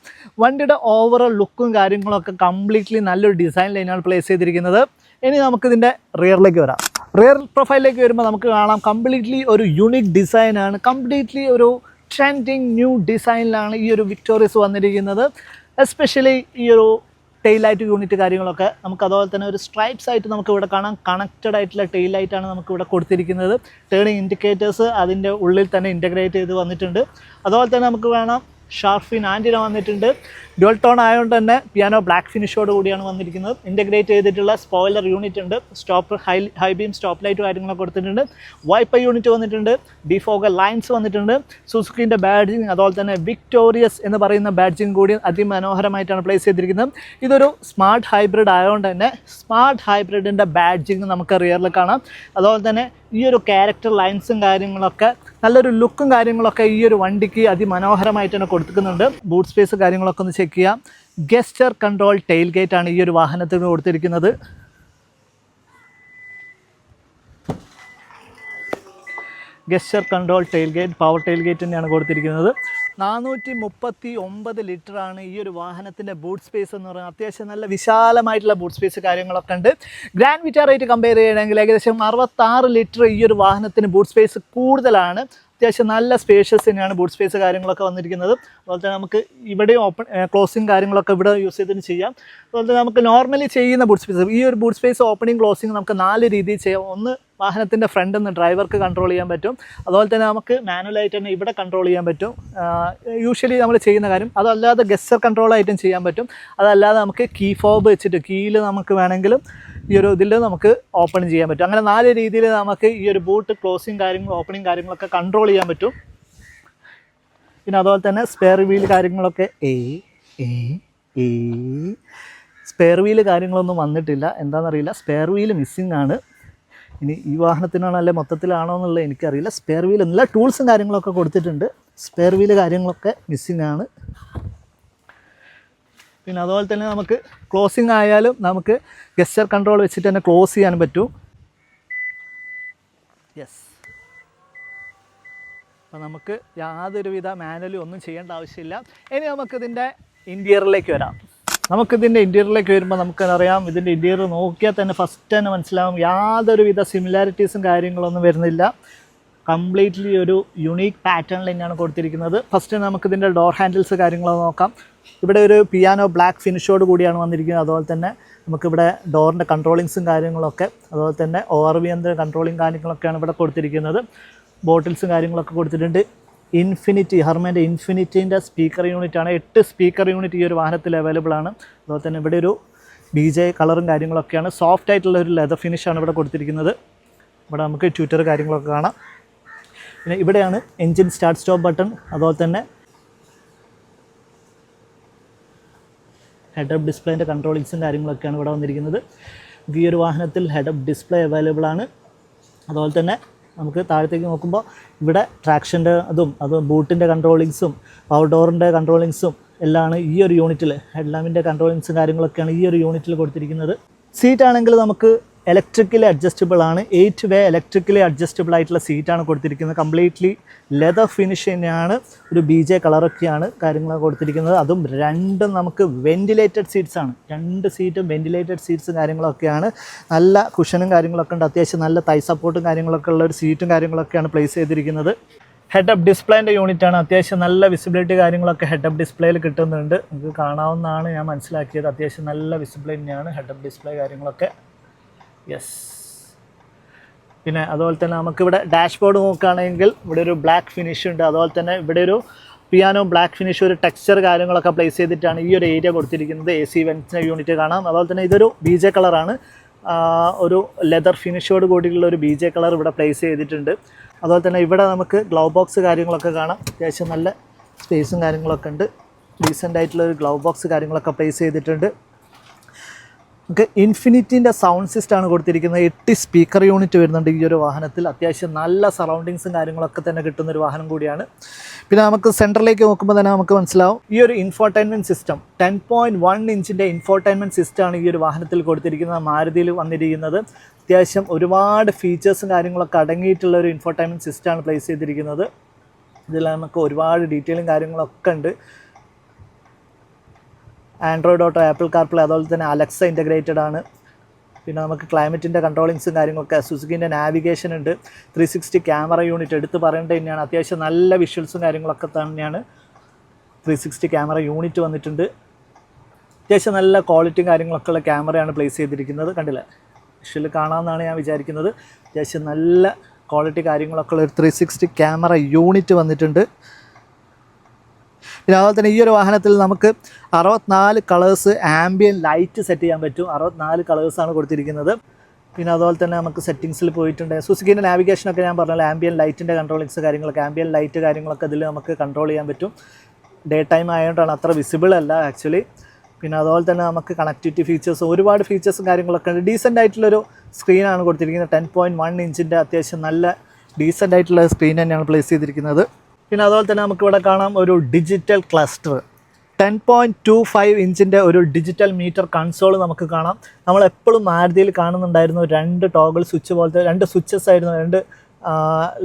വണ്ടിയുടെ ഓവറോൾ ലുക്കും കാര്യങ്ങളൊക്കെ കംപ്ലീറ്റ്ലി നല്ലൊരു ഡിസൈൻ ലൈനാണ് പ്ലേസ് ചെയ്തിരിക്കുന്നത്. ഇനി നമുക്കിതിന്റെ റിയറിലേക്ക് വരാം. റിയർ പ്രൊഫൈലിലേക്ക് വരുമ്പോൾ നമുക്ക് കാണാം കംപ്ലീറ്റ്ലി ഒരു യുണീക്ക് ഡിസൈനാണ് കംപ്ലീറ്റ്ലി ഒരു ട്രെൻഡിങ് ന്യൂ ഡിസൈനിലാണ് ഈ ഒരു വിക്ടോറിയസ് വന്നിരിക്കുന്നത്. എസ്പെഷ്യലി ഈ ഒരു ടെയിൽ ലൈറ്റ് യൂണിറ്റ് കാര്യങ്ങളൊക്കെ നമുക്ക് അതുപോലെ തന്നെ ഒരു സ്ട്രൈപ്സ് ആയിട്ട് നമുക്ക് ഇവിടെ കാണാം. കണക്റ്റഡ് ആയിട്ടുള്ള ടെയിൽ ആണ് നമുക്ക് ഇവിടെ കൊടുത്തിരിക്കുന്നത്. ടേണിംഗ് ഇൻഡിക്കേറ്റേഴ്സ് അതിന്റെ ഉള്ളിൽ തന്നെ ഇന്റഗ്രേറ്റ് ചെയ്ത് വന്നിട്ടുണ്ട്. അതുപോലെ തന്നെ നമുക്ക് വേണം ഷാർഫിൻ ആന്റിന വന്നിട്ടുണ്ട്. ഡുവൽ ടോൺ ആയതുകൊണ്ട് തന്നെ പിയാനോ ബ്ലാക്ക് ഫിനിഷോട് കൂടിയാണ് വന്നിരിക്കുന്നത്. ഇന്റഗ്രേറ്റ് ചെയ്തിട്ടുള്ള സ്പോയിലർ യൂണിറ്റ് ഉണ്ട്. Stop high high beam stop light കാര്യങ്ങളൊക്കെ കൊടുത്തിട്ടുണ്ട്. വൈപ്പ യൂണിറ്റ് വന്നിട്ടുണ്ട്. ഡിഫോഗ ലൈൻസ് വന്നിട്ടുണ്ട്. സുസുക്കിന്റെ ബാഡ്ജിങ് അതുപോലെ തന്നെ വിക്ടോറിയസ് എന്ന് പറയുന്ന ബാഡ്ജിങ് കൂടി അതിമനോഹരമായിട്ടാണ് പ്ലേസ് ചെയ്തിരിക്കുന്നത്. ഇതൊരു സ്മാർട്ട് ഹൈബ്രിഡ് ആയതുകൊണ്ട് തന്നെ സ്മാർട്ട് ഹൈബ്രിഡിന്റെ ബാഡ്ജിങ് നമുക്ക് റിയറിൽ കാണാം. അതുപോലെ തന്നെ ഈ ഒരു ക്യാരക്ടർ ലൈൻസും കാര്യങ്ങളൊക്കെ നല്ലൊരു ലുക്കും കാര്യങ്ങളൊക്കെ ഈ ഒരു വണ്ടിക്ക് അതിമനോഹരമായിട്ട് തന്നെ കൊടുക്കുന്നുണ്ട് ബൂട്ട് സ്പേസ് കാര്യങ്ങളൊക്കെ ഒന്ന് ചെക്ക് ചെയ്യാം ഗസ്റ്റർ കൺട്രോൾ ടെയിൽ ഗേറ്റ് ആണ് ഈ ഒരു വാഹനത്തിന് കൊടുത്തിരിക്കുന്നത്. Gesture control tail gate power tail gate തന്നെയാണ് കൊടുത്തിരിക്കുന്നത്. നാനൂറ്റി മുപ്പത്തി ഒമ്പത് ലിറ്ററാണ് ഈ ഒരു വാഹനത്തിന്റെ ബൂട്ട് സ്പേസ് എന്ന് പറയുന്നത്. അത്യാവശ്യം നല്ല വിശാലമായിട്ടുള്ള ബൂട്ട് സ്പേസ് കാര്യങ്ങളൊക്കെ ഉണ്ട്. ഗ്രാൻഡ് വിറ്റാറായിട്ട് കമ്പയർ ചെയ്യണമെങ്കിൽ ഏകദേശം അറുപത്താറ് ലിറ്റർ ഈ ഒരു വാഹനത്തിന് ബൂട്ട് സ്പേസ് കൂടുതലാണ്. അത്യാവശ്യം നല്ല സ്പേഷ്യസ് തന്നെയാണ് ബൂട്ട് സ്പേസ് കാര്യങ്ങളൊക്കെ വന്നിരിക്കുന്നത്. അതുപോലെ തന്നെ നമുക്ക് ഇവിടെ ഓപ്പൺ ക്ലോസിങ് കാര്യങ്ങളൊക്കെ ഇവിടെ യൂസ് ചെയ്തിട്ട് ചെയ്യാം. അതുപോലെ തന്നെ നമുക്ക് നോർമലി ചെയ്യുന്ന ബൂട്ട് സ്പേസ് ഈ ഒരു ബൂട്ട് സ്പേസ് ഓപ്പണിങ് ക്ലോസിങ് നമുക്ക് നാല് രീതിയിൽ ചെയ്യാം. ഒന്ന് വാഹനത്തിന്റെ ഫ്രണ്ടിൽ നിന്ന് ഡ്രൈവർക്ക് കൺട്രോൾ ചെയ്യാൻ പറ്റും. അതുപോലെ തന്നെ നമുക്ക് മാനുവലായിട്ട് തന്നെ ഇവിടെ കൺട്രോൾ ചെയ്യാൻ പറ്റും. യൂഷ്വലി നമ്മൾ ചെയ്യുന്ന കാര്യം അതല്ലാതെ ഗസ്റ്റർ കൺട്രോളായിട്ടും ചെയ്യാൻ പറ്റും. അതല്ലാതെ നമുക്ക് കീ ഫോബ് വെച്ചിട്ട് കീയിൽ നമുക്ക് വേണമെങ്കിലും ഈ ഒരു ഇതിൽ നമുക്ക് ഓപ്പൺ ചെയ്യാൻ പറ്റും. അങ്ങനെ നാല് രീതിയിൽ നമുക്ക് ഈ ഒരു ബൂട്ട് ക്ലോസിങ് കാര്യങ്ങൾ ഓപ്പണിങ് കാര്യങ്ങളൊക്കെ കൺട്രോൾ ചെയ്യാൻ പറ്റും. പിന്നെ അതുപോലെ തന്നെ സ്പെയർ വീൽ കാര്യങ്ങളൊക്കെ ഏ ഏ ഏ. സ്പെയർ വീൽ കാര്യങ്ങളൊന്നും വന്നിട്ടില്ല. എന്താണെന്നറിയില്ല. സ്പെയർ വീൽ മിസ്സിംഗ് ആണ്. ഇനി ഈ വാഹനത്തിനാണോ അല്ലെ മൊത്തത്തിലാണോ എന്നുള്ളത് എനിക്കറിയില്ല. സ്പെയർ വീൽ എല്ലാ ടൂൾസും കാര്യങ്ങളൊക്കെ കൊടുത്തിട്ടുണ്ട്. സ്പെയർ വീൽ കാര്യങ്ങളൊക്കെ മിസ്സിംഗ് ആണ്. പിന്നെ അതുപോലെ തന്നെ നമുക്ക് ക്ലോസിങ് ആയാലും നമുക്ക് ഗസ്റ്റർ കൺട്രോൾ വെച്ചിട്ട് തന്നെ ക്ലോസ് ചെയ്യാൻ പറ്റും. യെസ് അപ്പോൾ നമുക്ക് യാതൊരുവിധ മാനുവലി ഒന്നും ചെയ്യേണ്ട ആവശ്യമില്ല. ഇനി നമുക്കിതിന്റെ ഇന്റീരിയറിലേക്ക് വരാം. നമുക്കിതിന്റെ ഇന്റീരിയറിലേക്ക് വരുമ്പോൾ നമുക്കറിയാം ഇതിന്റെ ഇന്റീരിയർ നോക്കിയാൽ തന്നെ ഫസ്റ്റ് തന്നെ മനസ്സിലാവും യാതൊരുവിധ സിമിലാരിറ്റീസും കാര്യങ്ങളൊന്നും വരുന്നില്ല. കംപ്ലീറ്റ്ലി ഒരു യുണീക്ക് പാറ്റേണിൽ തന്നെയാണ് കൊടുത്തിരിക്കുന്നത്. ഫസ്റ്റ് നമുക്കിതിന്റെ ഡോർ ഹാൻഡിൽസ് കാര്യങ്ങളൊക്കെ നോക്കാം. ഇവിടെ ഒരു പിയാനോ ബ്ലാക്ക് ഫിനിഷോട് കൂടിയാണ് വന്നിരിക്കുന്നത്. അതുപോലെ തന്നെ നമുക്കിവിടെ ഡോറിന്റെ കൺട്രോളിങ്സും കാര്യങ്ങളൊക്കെ അതുപോലെ തന്നെ ഒ ആർ വി എന്റെ കൺട്രോളിങ് കാര്യങ്ങളൊക്കെയാണ് ഇവിടെ കൊടുത്തിരിക്കുന്നത്. ബോട്ടിൽസും കാര്യങ്ങളൊക്കെ കൊടുത്തിട്ടുണ്ട്. ഇൻഫിനിറ്റി ഹർമേന്റെ ഇൻഫിനിറ്റീന്റെ സ്പീക്കർ യൂണിറ്റ് ആണ്. എട്ട് സ്പീക്കർ യൂണിറ്റ് ഈ ഒരു വാഹനത്തിൽ അവൈലബിൾ ആണ്. അതുപോലെ തന്നെ ഇവിടെ ഒരു ബി ജെ കളറും കാര്യങ്ങളൊക്കെയാണ്. സോഫ്റ്റ് ആയിട്ടുള്ള ഒരു ലെതർ ഫിനിഷാണ് ഇവിടെ കൊടുത്തിരിക്കുന്നത്. ഇവിടെ നമുക്ക് ട്വിറ്റർ കാര്യങ്ങളൊക്കെ കാണാം. പിന്നെ ഇവിടെയാണ് എൻജിൻ സ്റ്റാർട്ട് സ്റ്റോപ്പ് ബട്ടൺ അതുപോലെ തന്നെ ഹെഡ് അപ്പ് ഡിസ്പ്ലേന്റെ കൺട്രോളിങ്സും കാര്യങ്ങളൊക്കെയാണ് ഇവിടെ വന്നിരിക്കുന്നത്. ഈ ഒരു വാഹനത്തിൽ ഹെഡ് അപ്പ് ഡിസ്പ്ലേ അവൈലബിൾ ആണ്. അതുപോലെ തന്നെ നമുക്ക് താഴത്തേക്ക് നോക്കുമ്പോൾ ഇവിടെ ട്രാക്ഷന്റെ അതും അത് ബൂട്ടിന്റെ കൺട്രോളിങ്സും പവർ ഡോറിന്റെ കൺട്രോളിങ്സും എല്ലാമാണ് ഈ ഒരു യൂണിറ്റിൽ ഹെഡ്ലാമ്പിന്റെ കൺട്രോളിങ്സും കാര്യങ്ങളൊക്കെയാണ് ഈ ഒരു യൂണിറ്റിൽ കൊടുത്തിരിക്കുന്നത്. സീറ്റ് ആണെങ്കിൽ നമുക്ക് ഇലക്ട്രിക്കലി അഡ്ജസ്റ്റബിൾ ആണ്. എയ്റ്റ് വേ ഇലക്ട്രിക്കലി അഡ്ജസ്റ്റബിൾ ആയിട്ടുള്ള സീറ്റാണ് കൊടുത്തിരിക്കുന്നത്. കംപ്ലീറ്റ്ലി ലെതർ ഫിനിഷ് തന്നെയാണ്. ഒരു ബി ജെ കളറൊക്കെയാണ് കാര്യങ്ങളൊക്കെ കൊടുത്തിരിക്കുന്നത്. അതും രണ്ടും നമുക്ക് വെന്റിലേറ്റഡ് സീറ്റ്സ് ആണ്. രണ്ട് സീറ്റും വെന്റിലേറ്റഡ് സീറ്റ്സും കാര്യങ്ങളൊക്കെയാണ്. നല്ല കുഷനും കാര്യങ്ങളൊക്കെ ഉണ്ട്. അത്യാവശ്യം നല്ല തൈ സപ്പോർട്ടും കാര്യങ്ങളൊക്കെ ഉള്ള ഒരു സീറ്റും കാര്യങ്ങളൊക്കെയാണ് പ്ലേസ് ചെയ്തിരിക്കുന്നത്. ഹെഡ് അപ്പ് ഡിസ്പ്ലേന്റെ ആണ്. അത്യാവശ്യം നല്ല വിസിബിലിറ്റി കാര്യങ്ങളൊക്കെ ഹെഡ് അപ്പ് ഡിസ്പ്ലേയിൽ കിട്ടുന്നുണ്ട്. നമുക്ക് കാണാവുന്നതാണ് ഞാൻ മനസ്സിലാക്കിയത്. അത്യാവശ്യം നല്ല വിസിബിലിറ്റിയാണ് ഹെഡ് അപ്പ് ഡിസ്പ്ലേ കാര്യങ്ങളൊക്കെ. യെസ് പിന്നെ അതുപോലെ തന്നെ നമുക്കിവിടെ ഡാഷ്ബോർഡ് നോക്കുകയാണെങ്കിൽ ഇവിടെ ഒരു ബ്ലാക്ക് ഫിനിഷ് ഉണ്ട്. അതുപോലെ തന്നെ ഇവിടെ ഒരു പിയാനോ ബ്ലാക്ക് ഫിനിഷ് ഒരു ടെക്സ്ചർ കാര്യങ്ങളൊക്കെ പ്ലേസ് ചെയ്തിട്ടാണ് ഈ ഒരു ഏരിയ കൊടുത്തിരിക്കുന്നത്. എ സി വെൻസിന്റെ യൂണിറ്റ് കാണാം. അതുപോലെ തന്നെ ഇതൊരു ബി ജെ കളറാണ് ഒരു ലെതർ ഫിനിഷോട് കൂടിയുള്ള ഒരു ബി ജെ കളർ ഇവിടെ പ്ലേസ് ചെയ്തിട്ടുണ്ട്. അതുപോലെ തന്നെ ഇവിടെ നമുക്ക് ഗ്ലൗ ബോക്സ് കാര്യങ്ങളൊക്കെ കാണാം. അത്യാവശ്യം നല്ല സ്പേസും കാര്യങ്ങളൊക്കെ ഉണ്ട്. ഡീസന്റ് ആയിട്ടുള്ള ഒരു ഗ്ലൗ ബോക്സ് കാര്യങ്ങളൊക്കെ പ്ലേസ് ചെയ്തിട്ടുണ്ട്. നമുക്ക് ഇൻഫിനിറ്റിന്റെ സൗണ്ട് സിസ്റ്റമാണ് കൊടുത്തിരിക്കുന്നത്. എട്ട് സ്പീക്കർ യൂണിറ്റ് വരുന്നുണ്ട് ഈ ഒരു വാഹനത്തിൽ. അത്യാവശ്യം നല്ല സറൗണ്ടിങ്സും കാര്യങ്ങളൊക്കെ തന്നെ കിട്ടുന്ന ഒരു വാഹനം കൂടിയാണ്. പിന്നെ നമുക്ക് സെന്ററിലേക്ക് നോക്കുമ്പോൾ തന്നെ നമുക്ക് മനസ്സിലാവും. ഈ ഒരു infotainment system ten point one ഇഞ്ചിന്റെ infotainment സിസ്റ്റമാണ് ഈ ഒരു വാഹനത്തിൽ കൊടുത്തിരിക്കുന്നത്. മാരുതിയിൽ വന്നിരിക്കുന്നത്. അത്യാവശ്യം ഒരുപാട് ഫീച്ചേഴ്സും കാര്യങ്ങളൊക്കെ അടങ്ങിയിട്ടുള്ള ഒരു ഇൻഫോർടൈൻമെന്റ് സിസ്റ്റമാണ് പ്ലേസ് ചെയ്തിരിക്കുന്നത്. ഇതിൽ നമുക്ക് ഒരുപാട് ഡീറ്റെയിലും കാര്യങ്ങളൊക്കെ ഉണ്ട്. ആൻഡ്രോയിഡ് ഓട്ടോ ആപ്പിൾ കാർപ്ലേ അതുപോലെ തന്നെ അലക്സ ഇന്റഗ്രേറ്റഡ് ആണ്. പിന്നെ നമുക്ക് ക്ലൈമറ്റിന്റെ കൺട്രോളിങ്സും കാര്യങ്ങളൊക്കെ സുസുക്കിന്റെ നാവിഗേഷൻ ഉണ്ട്. ത്രീ സിക്സ്റ്റി ക്യാമറ യൂണിറ്റ് എടുത്ത് പറയേണ്ടത് തന്നെയാണ്. അത്യാവശ്യം നല്ല വിഷ്വൽസും കാര്യങ്ങളൊക്കെ തന്നെയാണ്. ത്രീ സിക്സ്റ്റി ക്യാമറ യൂണിറ്റ് വന്നിട്ടുണ്ട്. അത്യാവശ്യം നല്ല ക്വാളിറ്റിയും കാര്യങ്ങളൊക്കെ ഉള്ള ക്യാമറയാണ് പ്ലേസ് ചെയ്തിരിക്കുന്നത്. കണ്ടില്ല? വിഷ്വൽ കാണാമെന്നാണ് ഞാൻ വിചാരിക്കുന്നത്. അത്യാവശ്യം നല്ല ക്വാളിറ്റി കാര്യങ്ങളൊക്കെ ഉള്ള ഒരു ത്രീ സിക്സ്റ്റി ക്യാമറ യൂണിറ്റ് വന്നിട്ടുണ്ട്. പിന്നെ അതുപോലെ തന്നെ ഈ ഒരു വാഹനത്തിൽ നമുക്ക് അറുപത്തിനാല് കളേഴ്സ് ആംബിയൻ ലൈറ്റ് സെറ്റ് ചെയ്യാൻ പറ്റും. അറുപത്തിനാല് കളേഴ്സാണ് കൊടുത്തിരിക്കുന്നത്. പിന്നെ അതുപോലെ തന്നെ നമുക്ക് സെറ്റിങ്സിൽ പോയിട്ടുണ്ട്. സുസുക്കിന്റെ നാവിഗേഷനൊക്കെ ഞാൻ പറഞ്ഞാൽ ആംബിയൻ ലൈറ്റിന്റെ കൺട്രോളിങ്സ് കാര്യങ്ങളൊക്കെ ആംബിയൻ ലൈറ്റ് കാര്യങ്ങളൊക്കെ ഇതിൽ നമുക്ക് കൺട്രോൾ ചെയ്യാൻ പറ്റും. ഡേ ടൈം ആയതുകൊണ്ടാണ് അത്ര വിസിബിൾ അല്ല ആക്ച്വലി പിന്നെ അതുപോലെ തന്നെ നമുക്ക് കണക്ടിവിറ്റി ഫീച്ചേഴ്സ് ഒരുപാട് ഫീച്ചേഴ്സും കാര്യങ്ങളൊക്കെ ഉണ്ട്. ഡീസന്റ് ആയിട്ടുള്ളൊരു സ്ക്രീനാണ് കൊടുത്തിരിക്കുന്നത്. ടെൻ പോയിന്റ് വൺ ഇഞ്ചിന്റെ അത്യാവശ്യം നല്ല ഡീസന്റ് ആയിട്ടുള്ള സ്ക്രീൻ തന്നെയാണ് പ്ലേസ് ചെയ്തിരിക്കുന്നത്. പിന്നെ അതുപോലെ തന്നെ നമുക്കിവിടെ കാണാം ഒരു digital cluster ten point two five ഇഞ്ചിന്റെ ഒരു ഡിജിറ്റൽ മീറ്റർ കൺസോൾ നമുക്ക് കാണാം. നമ്മൾ എപ്പോഴും മാരുതിയിൽ കാണുന്നുണ്ടായിരുന്നു രണ്ട് ടോഗിൾ സ്വിച്ച് പോലത്തെ രണ്ട് സ്വിച്ചസ് ആയിരുന്നു രണ്ട്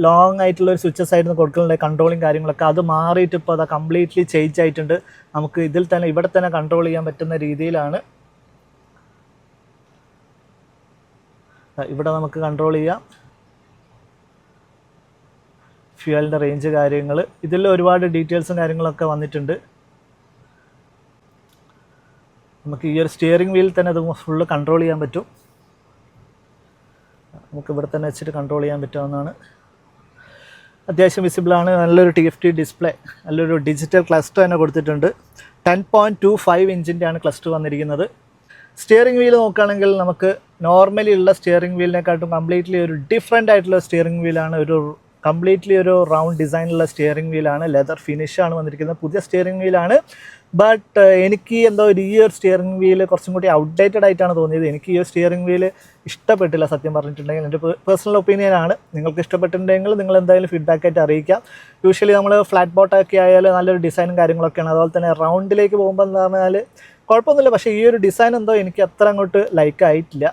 ലോങ് ആയിട്ടുള്ള ഒരു സ്വിച്ചസ് ആയിരുന്നു കൊടുക്കലുണ്ട് കൺട്രോളിങ് കാര്യങ്ങളൊക്കെ. അത് മാറിയിട്ട് ഇപ്പോൾ അത് കംപ്ലീറ്റ്ലി ചേഞ്ച് ആയിട്ടുണ്ട്. നമുക്ക് ഇതിൽ തന്നെ ഇവിടെ തന്നെ കൺട്രോൾ ചെയ്യാൻ പറ്റുന്ന രീതിയിലാണ്. ഇവിടെ നമുക്ക് കൺട്രോൾ ചെയ്യാം. ഫ്യൂവലിന്റെ റേഞ്ച് കാര്യങ്ങൾ ഇതിൽ ഒരുപാട് ഡീറ്റെയിൽസും കാര്യങ്ങളൊക്കെ വന്നിട്ടുണ്ട്. നമുക്ക് ഈ ഒരു സ്റ്റിയറിംഗ് വീൽ തന്നെ അത് ഫുള്ള് കൺട്രോൾ ചെയ്യാൻ പറ്റും. നമുക്ക് ഇവിടെ തന്നെ വെച്ചിട്ട് കൺട്രോൾ ചെയ്യാൻ പറ്റാവുന്നതാണ് അത്യാവശ്യം വിസിബിളാണ് നല്ലൊരു ടി എഫ് ടി ഡിസ്പ്ലേ നല്ലൊരു ഡിജിറ്റൽ ക്ലസ്റ്റർ തന്നെ കൊടുത്തിട്ടുണ്ട്. ടെൻ പോയിന്റ് ടു ഫൈവ് ഇഞ്ചിന്റെയാണ് ക്ലസ്റ്റർ വന്നിരിക്കുന്നത്. സ്റ്റിയറിംഗ് വീൽ നോക്കുകയാണെങ്കിൽ നമുക്ക് നോർമലി ഉള്ള സ്റ്റിയറിംഗ് വീലിനെക്കാട്ടും കംപ്ലീറ്റ്ലി ഒരു ഡിഫറെന്റ് ആയിട്ടുള്ള സ്റ്റിയറിംഗ് വീലാണ് ഒരു കംപ്ലീറ്റ്ലി ഒരു റൗണ്ട് ഡിസൈനുള്ള സ്റ്റിയറിംഗ് വീലാണ് ലെതർ ഫിനിഷാണ് വന്നിരിക്കുന്നത്. പുതിയ സ്റ്റിയറിംഗ് വീലാണ് ബട്ട് എനിക്ക് എന്തോ ഒരു ഈ ഒരു സ്റ്റിയറിംഗ് വീൽ കുറച്ചും കൂടി ഔട്ട്ഡേറ്റഡ് ആയിട്ടാണ് തോന്നിയത്. എനിക്ക് ഈ ഒരു സ്റ്റിയറിംഗ് വീൽ ഇഷ്ടപ്പെട്ടില്ല സത്യം പറഞ്ഞിട്ടുണ്ടെങ്കിൽ. എന്റെ പേഴ്സണൽ ഒപ്പീനിയൻ ആണ്. നിങ്ങൾക്ക് ഇഷ്ടപ്പെട്ടിട്ടുണ്ടെങ്കിൽ നിങ്ങൾ എന്തായാലും ഫീഡ്ബാക്ക് ആയിട്ട് അറിയിക്കാം. യൂഷ്വലി നമ്മൾ ഫ്ലാറ്റ് ബോട്ടൊക്കെ ആയാലും നല്ലൊരു ഡിസൈനും കാര്യങ്ങളൊക്കെയാണ്. അതുപോലെ തന്നെ റൗണ്ടിലേക്ക് പോകുമ്പോൾ എന്ന് പറഞ്ഞാൽ കുഴപ്പമൊന്നുമില്ല. പക്ഷേ ഈ ഒരു ഡിസൈൻ എന്തോ എനിക്ക് അത്ര അങ്ങോട്ട് ലൈക്ക് ആയിട്ടില്ല.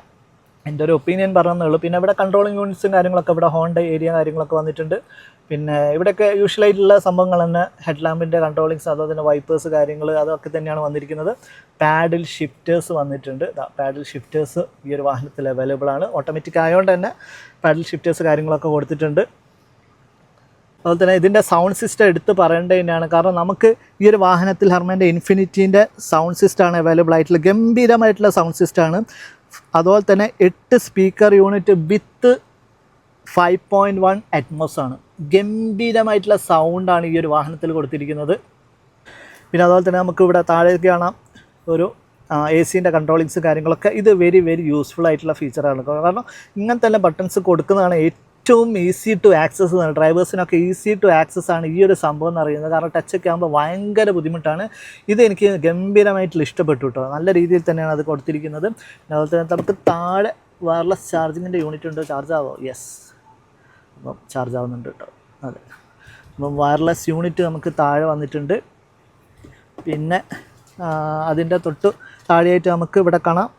എന്റെ ഒരു ഒപ്പീനിയൻ പറഞ്ഞതേ പിന്നെ ഇവിടെ കൺട്രോളിങ് യൂണിറ്റ്സും കാര്യങ്ങളൊക്കെ ഇവിടെ ഹോണ്ട ഏരിയ കാര്യങ്ങളൊക്കെ വന്നിട്ടുണ്ട്. പിന്നെ ഇവിടെയൊക്കെ യൂഷ്വലായിട്ടുള്ള സംഭവങ്ങൾ തന്നെ ഹെഡ് ലാമ്പിന്റെ കൺട്രോളിങ്സ് അതുപോലെ തന്നെ വൈപ്പേഴ്സ് കാര്യങ്ങൾ അതൊക്കെ തന്നെയാണ് വന്നിരിക്കുന്നത്. പാഡിൽ ഷിഫ്റ്റേഴ്സ് വന്നിട്ടുണ്ട്. പാഡിൽ ഷിഫ്റ്റേഴ്സ് ഈ ഒരു വാഹനത്തിൽ അവൈലബിൾ ആണ്. ഓട്ടോമാറ്റിക് ആയതുകൊണ്ട് തന്നെ പാഡിൽ ഷിഫ്റ്റേഴ്സ് കാര്യങ്ങളൊക്കെ കൊടുത്തിട്ടുണ്ട്. അതുപോലെ തന്നെ ഇതിന്റെ സൗണ്ട് സിസ്റ്റം എടുത്ത് പറയേണ്ടത് തന്നെയാണ്. കാരണം നമുക്ക് ഈ ഒരു വാഹനത്തിൽ ഹർമന്റെ ഇൻഫിനിറ്റീന്റെ സൗണ്ട് സിസ്റ്റമാണ് അവൈലബിൾ ആയിട്ടുള്ള. ഗംഭീരമായിട്ടുള്ള സൗണ്ട് സിസ്റ്റമാണ് അതുപോലെ തന്നെ എട്ട് speaker unit with five point one Atmos ആണ്. ഗംഭീരമായിട്ടുള്ള സൗണ്ടാണ് ഈ ഒരു വാഹനത്തിൽ കൊടുത്തിരിക്കുന്നത്. പിന്നെ അതുപോലെ തന്നെ നമുക്ക് ഇവിടെ താഴേക്ക് കാണാം ഒരു എ സിന്റെ കൺട്രോളിങ്സ് കാര്യങ്ങളൊക്കെ. ഇത് വെരി വെരി യൂസ്ഫുൾ ആയിട്ടുള്ള ഫീച്ചറാണ് കാരണം ഇങ്ങനത്തെ തന്നെ ബട്ടൺസ് കൊടുക്കുന്നതാണ് ഏറ്റവും ഈസി ടു ആക്സസ് ആണ് ഡ്രൈവേഴ്സിനൊക്കെ ഈസി ടു ആക്സസ് ആണ് ഈ ഒരു സംഭവം എന്ന് അറിയുന്നത് കാരണം ടച്ചൊക്കെ ആകുമ്പോൾ ഭയങ്കര ബുദ്ധിമുട്ടാണ്. ഇത് എനിക്ക് ഗംഭീരമായിട്ടുള്ള ഇഷ്ടപ്പെട്ടു കേട്ടോ നല്ല രീതിയിൽ തന്നെയാണ് അത് കൊടുത്തിരിക്കുന്നത്. അതുപോലെ തന്നെ നമുക്ക് താഴെ വയർലെസ് ചാർജിങ്ങിന്റെ യൂണിറ്റ് ഉണ്ട്. ചാർജ് ആവോ? യെസ് അപ്പം ചാർജ് ആവുന്നുണ്ട് കേട്ടോ അതെ. അപ്പം വയർലെസ് യൂണിറ്റ് നമുക്ക് താഴെ വന്നിട്ടുണ്ട്. പിന്നെ അതിന്റെ തൊട്ട് താഴെയായിട്ട് നമുക്ക് ഇവിടെ കാണാം.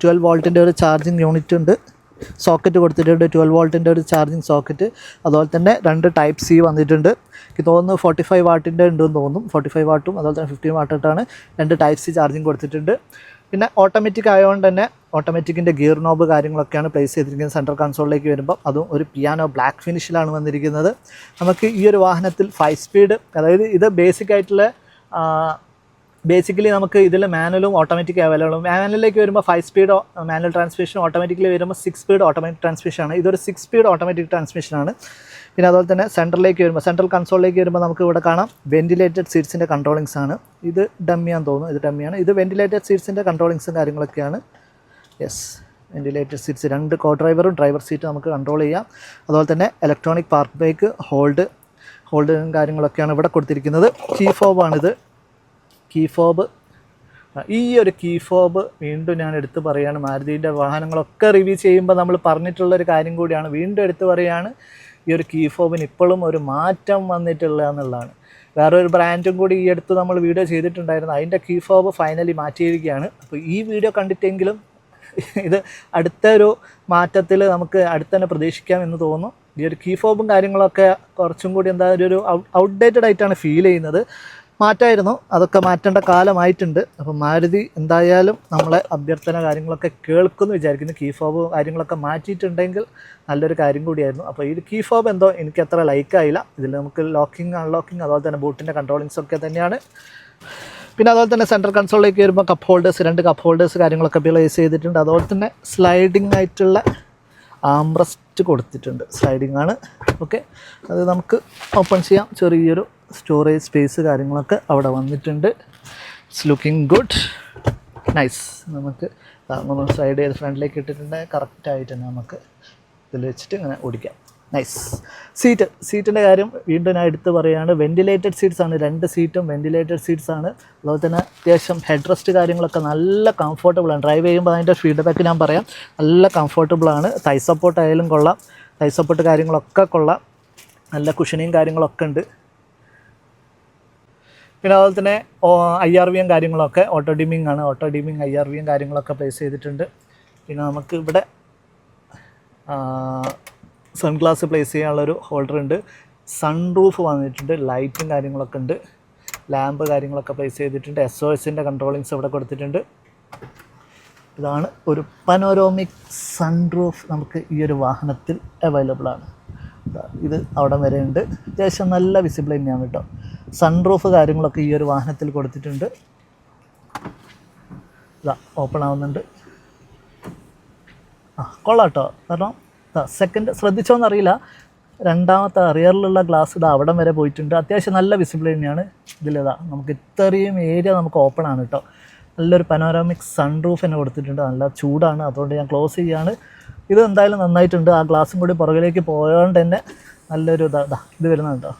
ട്വൽവ് വോൾട്ടിന്റെ ഒരു ചാർജിങ് യൂണിറ്റ് ഉണ്ട്. സോക്കറ്റ് കൊടുത്തിട്ടുണ്ട്. ട്വൽവ് വോൾട്ടിന്റെ ഒരു ചാർജിങ് സോക്കറ്റ് അതുപോലെ തന്നെ രണ്ട് ടൈപ്പ് സി വന്നിട്ടുണ്ട്. എനിക്ക് തോന്നുന്നു ഫോർട്ടി ഫൈവ് വാട്ടിന്റെ ഉണ്ടെന്ന് തോന്നും. ഫോർട്ടി ഫൈവ് വാട്ടും അതുപോലെ തന്നെ ഫിഫ്റ്റീൻ വാട്ടിട്ടാണ് രണ്ട് ടൈപ്പ് സി ചാർജിങ് കൊടുത്തിട്ടുണ്ട്. പിന്നെ ഓട്ടോമാറ്റിക് ആയതുകൊണ്ട് തന്നെ ഓട്ടോമാറ്റിക്കിന്റെ ഗിയർ നോബ് കാര്യങ്ങളൊക്കെയാണ് പ്ലേസ് ചെയ്തിരിക്കുന്നത് സെൻട്രൽ കൺസോളിലേക്ക് വരുമ്പോൾ അതും ഒരു പിയാനോ ബ്ലാക്ക് ഫിനിഷിലാണ് വന്നിരിക്കുന്നത്. നമുക്ക് ഈ ഒരു വാഹനത്തിൽ ഫൈവ് സ്പീഡ് അതായത് ഇത് ബേസിക് ആയിട്ടുള്ള ബേസിക്കലി നമുക്ക് ഇതിൽ മാനുവലും ഓട്ടോമാറ്റിക് അവൈലബിൾ മാനുവലിലേക്ക് വരുമ്പോൾ five speed manual transmission automatically വരുമ്പോൾ സിക്സ് സ്പീഡ് ഓട്ടോമാറ്റിക് ട്രാൻസ്മിഷൻ ആണ്. ഇതൊരു സിക്സ് സ്പീഡ് ഓട്ടോമാറ്റിക് ട്രാൻസ്മിഷൻ ആണ്. പിന്നെ അതുപോലെ തന്നെ സെൻട്രലിലേക്ക് വരുമ്പോൾ സെൻട്രൽ കൺസോളിലേക്ക് വരുമ്പോൾ നമുക്ക് ഇവിടെ കാണാം വെന്റിലേറ്റഡ് സീറ്റ്സിന്റെ കൺട്രോളിങ്സ് ആണ്. ഇത് ഡമ്മിയാന്ന് തോന്നുന്നു. ഇത് ഡമ്മിയാണ് ഇത് വെന്റിലേറ്റഡ് സീറ്റ്സിന്റെ കൺട്രോളിങ്സും കാര്യങ്ങളൊക്കെയാണ്. യെസ് വെന്റിലേറ്റഡ് സീറ്റ്സ് രണ്ട് കോ ഡ്രൈവറും ഡ്രൈവർ സീറ്റ് നമുക്ക് കൺട്രോൾ ചെയ്യാം. അതുപോലെ തന്നെ ഇലക്ട്രോണിക് പാർക്ക് ബ്രേക്ക് ഹോൾഡ് ഹോൾഡും കാര്യങ്ങളൊക്കെയാണ് ഇവിടെ കൊടുത്തിരിക്കുന്നത്. കീ ഫോബാണിത് കീ ഫോബ് ഈ ഒരു കീ ഫോബ് വീണ്ടും ഞാൻ എടുത്തു പറയുകയാണ്. മാരുതിന്റെ വാഹനങ്ങളൊക്കെ റിവ്യൂ ചെയ്യുമ്പോൾ നമ്മൾ പറഞ്ഞിട്ടുള്ളൊരു കാര്യം കൂടിയാണ്. വീണ്ടും എടുത്തു പറയുകയാണ് ഈ ഒരു കീ ഫോബിന് ഇപ്പോഴും ഒരു മാറ്റം വന്നിട്ടുള്ള എന്നുള്ളതാണ്. വേറൊരു ബ്രാൻഡും കൂടി ഈ അടുത്ത് നമ്മൾ വീഡിയോ ചെയ്തിട്ടുണ്ടായിരുന്നു. അതിന്റെ കീ ഫോബ് ഫൈനലി മാറ്റിയിരിക്കുകയാണ്. അപ്പോൾ ഈ വീഡിയോ കണ്ടിട്ടെങ്കിലും ഇത് അടുത്ത ഒരു മാറ്റത്തിൽ നമുക്ക് അടുത്ത് തന്നെ പ്രതീക്ഷിക്കാം എന്ന് തോന്നുന്നു. ഈ ഒരു കീ ഫോബും കാര്യങ്ങളൊക്കെ കുറച്ചും കൂടി എന്താ ഒരു ഔട്ട്ഡേറ്റഡ് ആയിട്ടാണ് ഫീൽ ചെയ്യുന്നത്. മാറ്റമായിരുന്നു അതൊക്കെ മാറ്റേണ്ട കാലമായിട്ടുണ്ട്. അപ്പം മാരുതി എന്തായാലും നമ്മളെ അഭ്യർത്ഥന കാര്യങ്ങളൊക്കെ കേൾക്കുമെന്ന് വിചാരിക്കുന്നു. കീ ഫോബ് കാര്യങ്ങളൊക്കെ മാറ്റിയിട്ടുണ്ടെങ്കിൽ നല്ലൊരു കാര്യം കൂടിയായിരുന്നു. അപ്പോൾ ഈ കീ ഫോബ് എന്തോ എനിക്ക് അത്ര ലൈക്കായില്ല ഇതിൽ നമുക്ക് ലോക്കിംഗ് അൺലോക്കിംഗ് അതുപോലെ തന്നെ ബൂട്ടിന്റെ കൺട്രോളിങ്സ് ഒക്കെ തന്നെയാണ്. പിന്നെ അതുപോലെ തന്നെ സെൻട്രൽ കൺസോളിലേക്ക് വരുമ്പോൾ കപ്പ് ഹോൾഡേഴ്സ് രണ്ട് കപ്പ് ഹോൾഡേഴ്സ് കാര്യങ്ങളൊക്കെ പ്ലേസ് ചെയ്തിട്ടുണ്ട്. അതുപോലെ തന്നെ സ്ലൈഡിംഗ് ആയിട്ടുള്ള ആംബ്രസ്റ്റ് കൊടുത്തിട്ടുണ്ട്. സ്ലൈഡിംഗ് ആണ്. ഓക്കെ അത് നമുക്ക് ഓപ്പൺ ചെയ്യാം. ചെറിയൊരു സ്റ്റോറേജ് സ്പേസ് കാര്യങ്ങളൊക്കെ അവിടെ വന്നിട്ടുണ്ട്. ഇറ്റ്സ് ലുക്കിംഗ് ഗുഡ് നൈസ് നമുക്ക് നമ്മൾ സൈഡ് ചെയ്ത് ഫ്രണ്ടിലേക്ക് ഇട്ടിട്ടുണ്ട്. കറക്റ്റായിട്ട് തന്നെ നമുക്ക് ഇതിൽ വെച്ചിട്ട് ഇങ്ങനെ ഓടിക്കാം. നൈസ് സീറ്റ് സീറ്റിന്റെ കാര്യം വീണ്ടും ഞാൻ എടുത്ത് പറയുകയാണ്. വെന്റിലേറ്റഡ് സീറ്റ്സ് ആണ് രണ്ട് സീറ്റും വെന്റിലേറ്റഡ് സീറ്റ്സ് ആണ്. അതുപോലെ തന്നെ അത്യാവശ്യം ഹെഡ് റെസ്റ്റ് കാര്യങ്ങളൊക്കെ നല്ല കംഫർട്ടബിൾ ആണ്. ഡ്രൈവ് ചെയ്യുമ്പോൾ അതിന്റെ ഫീഡ്ബാക്ക് ഞാൻ പറയാം. നല്ല കംഫർട്ടബിൾ ആണ്. തൈ സപ്പോർട്ട് ആയാലും കൊള്ളാം. തൈ സപ്പോർട്ട് കാര്യങ്ങളൊക്കെ കൊള്ളാം. നല്ല കുഷനിയും കാര്യങ്ങളൊക്കെ ഉണ്ട്. പിന്നെ അതുപോലെ തന്നെ ഐ ആർ വിയും കാര്യങ്ങളൊക്കെ ഓട്ടോ ഡിമിങ് ആണ്. ഓട്ടോ ഡിമിങ് ഐ ആർ വിയും കാര്യങ്ങളൊക്കെ പ്ലേസ് ചെയ്തിട്ടുണ്ട്. പിന്നെ നമുക്ക് ഇവിടെ സൺഗ്ലാസ് പ്ലേസ് ചെയ്യാനുള്ളൊരു ഹോൾഡർ ഉണ്ട്. സൺ റൂഫ് വന്നിട്ടുണ്ട് ലൈറ്റും കാര്യങ്ങളൊക്കെ ഉണ്ട്. ലാമ്പ് കാര്യങ്ങളൊക്കെ പ്ലേസ് ചെയ്തിട്ടുണ്ട്. എസ് ഒ എസിന്റെ കൺട്രോളിങ്സ് ഇവിടെ കൊടുത്തിട്ടുണ്ട്. ഇതാണ് ഒരു പനോരോമിക് സൺറൂഫ് നമുക്ക് ഈ ഒരു വാഹനത്തിൽ അവൈലബിൾ ആണ്. ഇത് അവിടെ വരെ ഉണ്ട്. അത്യാവശ്യം നല്ല വിസിബിൾ തന്നെയാണ് കേട്ടോ. സൺ റൂഫ് കാര്യങ്ങളൊക്കെ ഈ ഒരു വാഹനത്തിൽ കൊടുത്തിട്ടുണ്ട്. ഇതാ ഓപ്പൺ ആവുന്നുണ്ട്. ആ കൊള്ളാം കേട്ടോ. കാരണം സെക്കൻഡ് ശ്രദ്ധിച്ചോന്നറിയില്ല. രണ്ടാമത്തെ റിയറിലുള്ള ഗ്ലാസ് ഇതാ അവിടം വരെ പോയിട്ടുണ്ട്. അത്യാവശ്യം നല്ല വിസിബിൾ തന്നെയാണ്. ഇതിലിതാ നമുക്ക് ഇത്രയും ഏരിയ നമുക്ക് ഓപ്പൺ ആണ് കേട്ടോ നല്ലൊരു പനോരാമിക് സൺ റൂഫ് തന്നെ കൊടുത്തിട്ടുണ്ട്. നല്ല ചൂടാണ്. അതുകൊണ്ട് ഞാൻ ക്ലോസ് ചെയ്യാണ്. ഇത് എന്തായാലും നന്നായിട്ടുണ്ട്. ആ ഗ്ലാസും കൂടി പുറകിലേക്ക് പോയതുകൊണ്ട് തന്നെ നല്ലൊരു ഇതാ ഇതാ ഇത് വരുന്നുണ്ടോ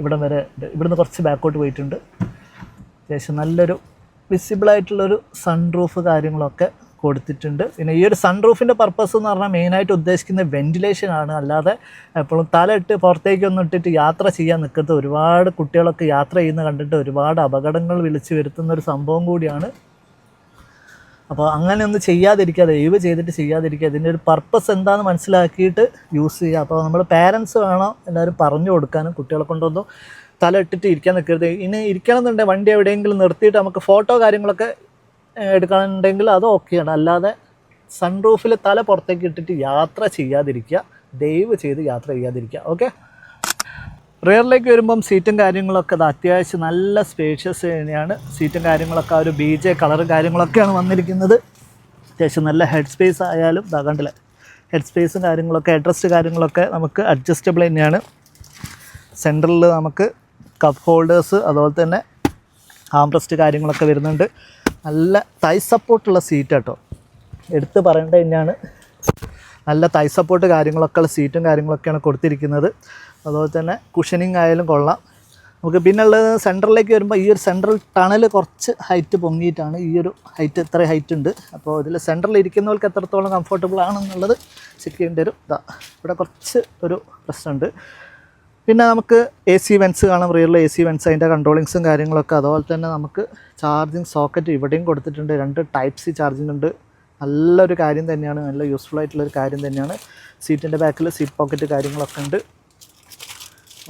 ഇവിടം വരെ ഇവിടുന്ന് കുറച്ച് ബാക്കോട്ട് പോയിട്ടുണ്ട്. അത്യാവശ്യം നല്ലൊരു വിസിബിളായിട്ടുള്ളൊരു സൺ റൂഫ് കാര്യങ്ങളൊക്കെ കൊടുത്തിട്ടുണ്ട്. പിന്നെ ഈ ഒരു സൺറൂഫിന്റെ പർപ്പസ് എന്ന് പറഞ്ഞാൽ മെയിനായിട്ട് ഉദ്ദേശിക്കുന്നത് വെന്റിലേഷൻ ആണ്. അല്ലാതെ എപ്പോഴും തല ഇട്ട് പുറത്തേക്കൊന്നും ഇട്ടിട്ട് യാത്ര ചെയ്യാൻ നിൽക്കുന്നത് ഒരുപാട് കുട്ടികളൊക്കെ യാത്ര ചെയ്യുന്ന കണ്ടിട്ട് ഒരുപാട് അപകടങ്ങൾ വിളിച്ചു വരുത്തുന്ന ഒരു സംഭവം കൂടിയാണ്. അപ്പോൾ അങ്ങനെ ഒന്നും ചെയ്യാതിരിക്കുക ദയവ് ചെയ്തിട്ട് ചെയ്യാതിരിക്കുക ഇതിന്റെ ഒരു പർപ്പസ് എന്താണെന്ന് മനസ്സിലാക്കിയിട്ട് യൂസ് ചെയ്യുക. അപ്പോൾ നമ്മൾ പാരൻസ് വേണം എല്ലാവരും പറഞ്ഞു കൊടുക്കാനും കുട്ടികളെ കൊണ്ടൊന്നും തല ഇട്ടിട്ട് ഇരിക്കാൻ നിൽക്കരുത്. ഇനി ഇരിക്കണം എന്നുണ്ടെങ്കിൽ വണ്ടി എവിടെയെങ്കിലും നിർത്തിയിട്ട് നമുക്ക് ഫോട്ടോ കാര്യങ്ങളൊക്കെ എടുക്കണമെന്നുണ്ടെങ്കിൽ അത് ഓക്കെയാണ്. അല്ലാതെ സൺറൂഫിൽ തല പുറത്തേക്ക് ഇട്ടിട്ട് യാത്ര ചെയ്യാതിരിക്കുക. ദയവ് ചെയ്ത് യാത്ര ചെയ്യാതിരിക്കുക. ഓക്കെ? റിയറിലേക്ക് വരുമ്പം സീറ്റും കാര്യങ്ങളൊക്കെ അത് അത്യാവശ്യം നല്ല സ്പേഷ്യസ് തന്നെയാണ്. സീറ്റും കാര്യങ്ങളൊക്കെ ആ ഒരു ബി ജെ കളറും കാര്യങ്ങളൊക്കെയാണ് വന്നിരിക്കുന്നത്. അത്യാവശ്യം നല്ല ഹെഡ് സ്പേസ് ആയാലും ഇതാകണ്ടില്ല ഹെഡ് സ്പേസും കാര്യങ്ങളൊക്കെ അഡ്രസ്റ്റ് കാര്യങ്ങളൊക്കെ നമുക്ക് അഡ്ജസ്റ്റബിൾ തന്നെയാണ്. സെന്ററിൽ നമുക്ക് കപ്പ് ഹോൾഡേഴ്സ് അതുപോലെ തന്നെ ആംബ്രസ്റ്റ് കാര്യങ്ങളൊക്കെ വരുന്നുണ്ട്. നല്ല തൈ സപ്പോർട്ടുള്ള സീറ്റ് കേട്ടോ എടുത്ത് പറയേണ്ട തന്നെയാണ്. നല്ല തൈ സപ്പോർട്ട് കാര്യങ്ങളൊക്കെ ഉള്ള സീറ്റും കാര്യങ്ങളൊക്കെയാണ് കൊടുത്തിരിക്കുന്നത്. അതുപോലെ തന്നെ കുഷനിങ് ആയാലും കൊള്ളാം. നമുക്ക് പിന്നെ ഉള്ളത് സെന്ററിലേക്ക് വരുമ്പോൾ ഈ ഒരു സെൻട്രൽ ടണൽ കുറച്ച് ഹൈറ്റ് പൊങ്ങിയിട്ടാണ് ഈ ഒരു ഹൈറ്റ് ഇത്ര ഹൈറ്റ് ഉണ്ട്. അപ്പോൾ ഇതിൽ സെന്ററിൽ ഇരിക്കുന്നവർക്ക് എത്രത്തോളം കംഫർട്ടബിൾ ആണെന്നുള്ളത് ചെക്ക് ചെയ്യേണ്ടി വരും. ഇതാ ഇവിടെ കുറച്ച് ഒരു പ്രശ്നമുണ്ട്. പിന്നെ നമുക്ക് എ സി വെൻസ് കാണാം. റിയറിൽ എ സി വെൻസ് അതിന്റെ കൺട്രോളിങ്സും കാര്യങ്ങളൊക്കെ. അതുപോലെ തന്നെ നമുക്ക് ചാർജിങ് സോക്കറ്റ് ഇവിടെയും കൊടുത്തിട്ടുണ്ട്. രണ്ട് ടൈപ്പ് സി ചാർജിങ് ഉണ്ട്. നല്ലൊരു കാര്യം തന്നെയാണ്. നല്ല യൂസ്ഫുൾ ആയിട്ടുള്ളൊരു കാര്യം തന്നെയാണ്. സീറ്റിന്റെ ബാക്കിൽ സീറ്റ് പോക്കറ്റ് കാര്യങ്ങളൊക്കെ ഉണ്ട്.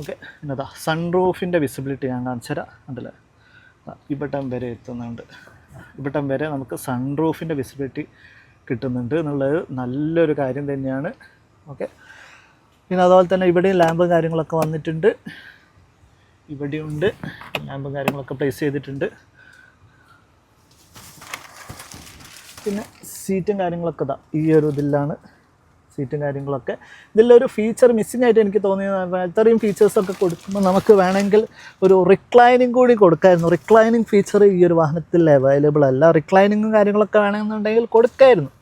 ഓക്കെ എന്നതാ സൺ റൂഫിന്റെ വിസിബിലിറ്റി ഞാൻ കാണിച്ചു തരാം. അതിൽ ഇവിടം വരെ എത്തുന്നുണ്ട്. ഇവിടം വരെ നമുക്ക് സൺ റൂഫിന്റെ വിസിബിലിറ്റി കിട്ടുന്നുണ്ട് എന്നുള്ളത് നല്ലൊരു കാര്യം തന്നെയാണ്. ഓക്കെ പിന്നെ അതുപോലെ തന്നെ ഇവിടെയും ലാമ്പും കാര്യങ്ങളൊക്കെ വന്നിട്ടുണ്ട്. ഇവിടെയുണ്ട് ലാമ്പും കാര്യങ്ങളൊക്കെ പ്ലേസ് ചെയ്തിട്ടുണ്ട്. പിന്നെ സീറ്റും കാര്യങ്ങളൊക്കെ ഇതാ ഈ ഒരു ഇതിലാണ്. സീറ്റും കാര്യങ്ങളൊക്കെ. ഇതിലൊരു ഫീച്ചർ മിസ്സിംഗ് ആയിട്ട് എനിക്ക് തോന്നിയത് ഇത്രയും ഫീച്ചേഴ്സൊക്കെ കൊടുക്കുമ്പോൾ നമുക്ക് വേണമെങ്കിൽ ഒരു റിക്ലൈനിങ് കൂടി കൊടുക്കായിരുന്നു. റിക്ലൈനിങ് ഫീച്ചർ ഈ ഒരു വാഹനത്തിൽ അവൈലബിൾ അല്ല. റിക്ലൈനിങ്ങും കാര്യങ്ങളൊക്കെ വേണമെന്നുണ്ടെങ്കിൽ കൊടുക്കായിരുന്നു.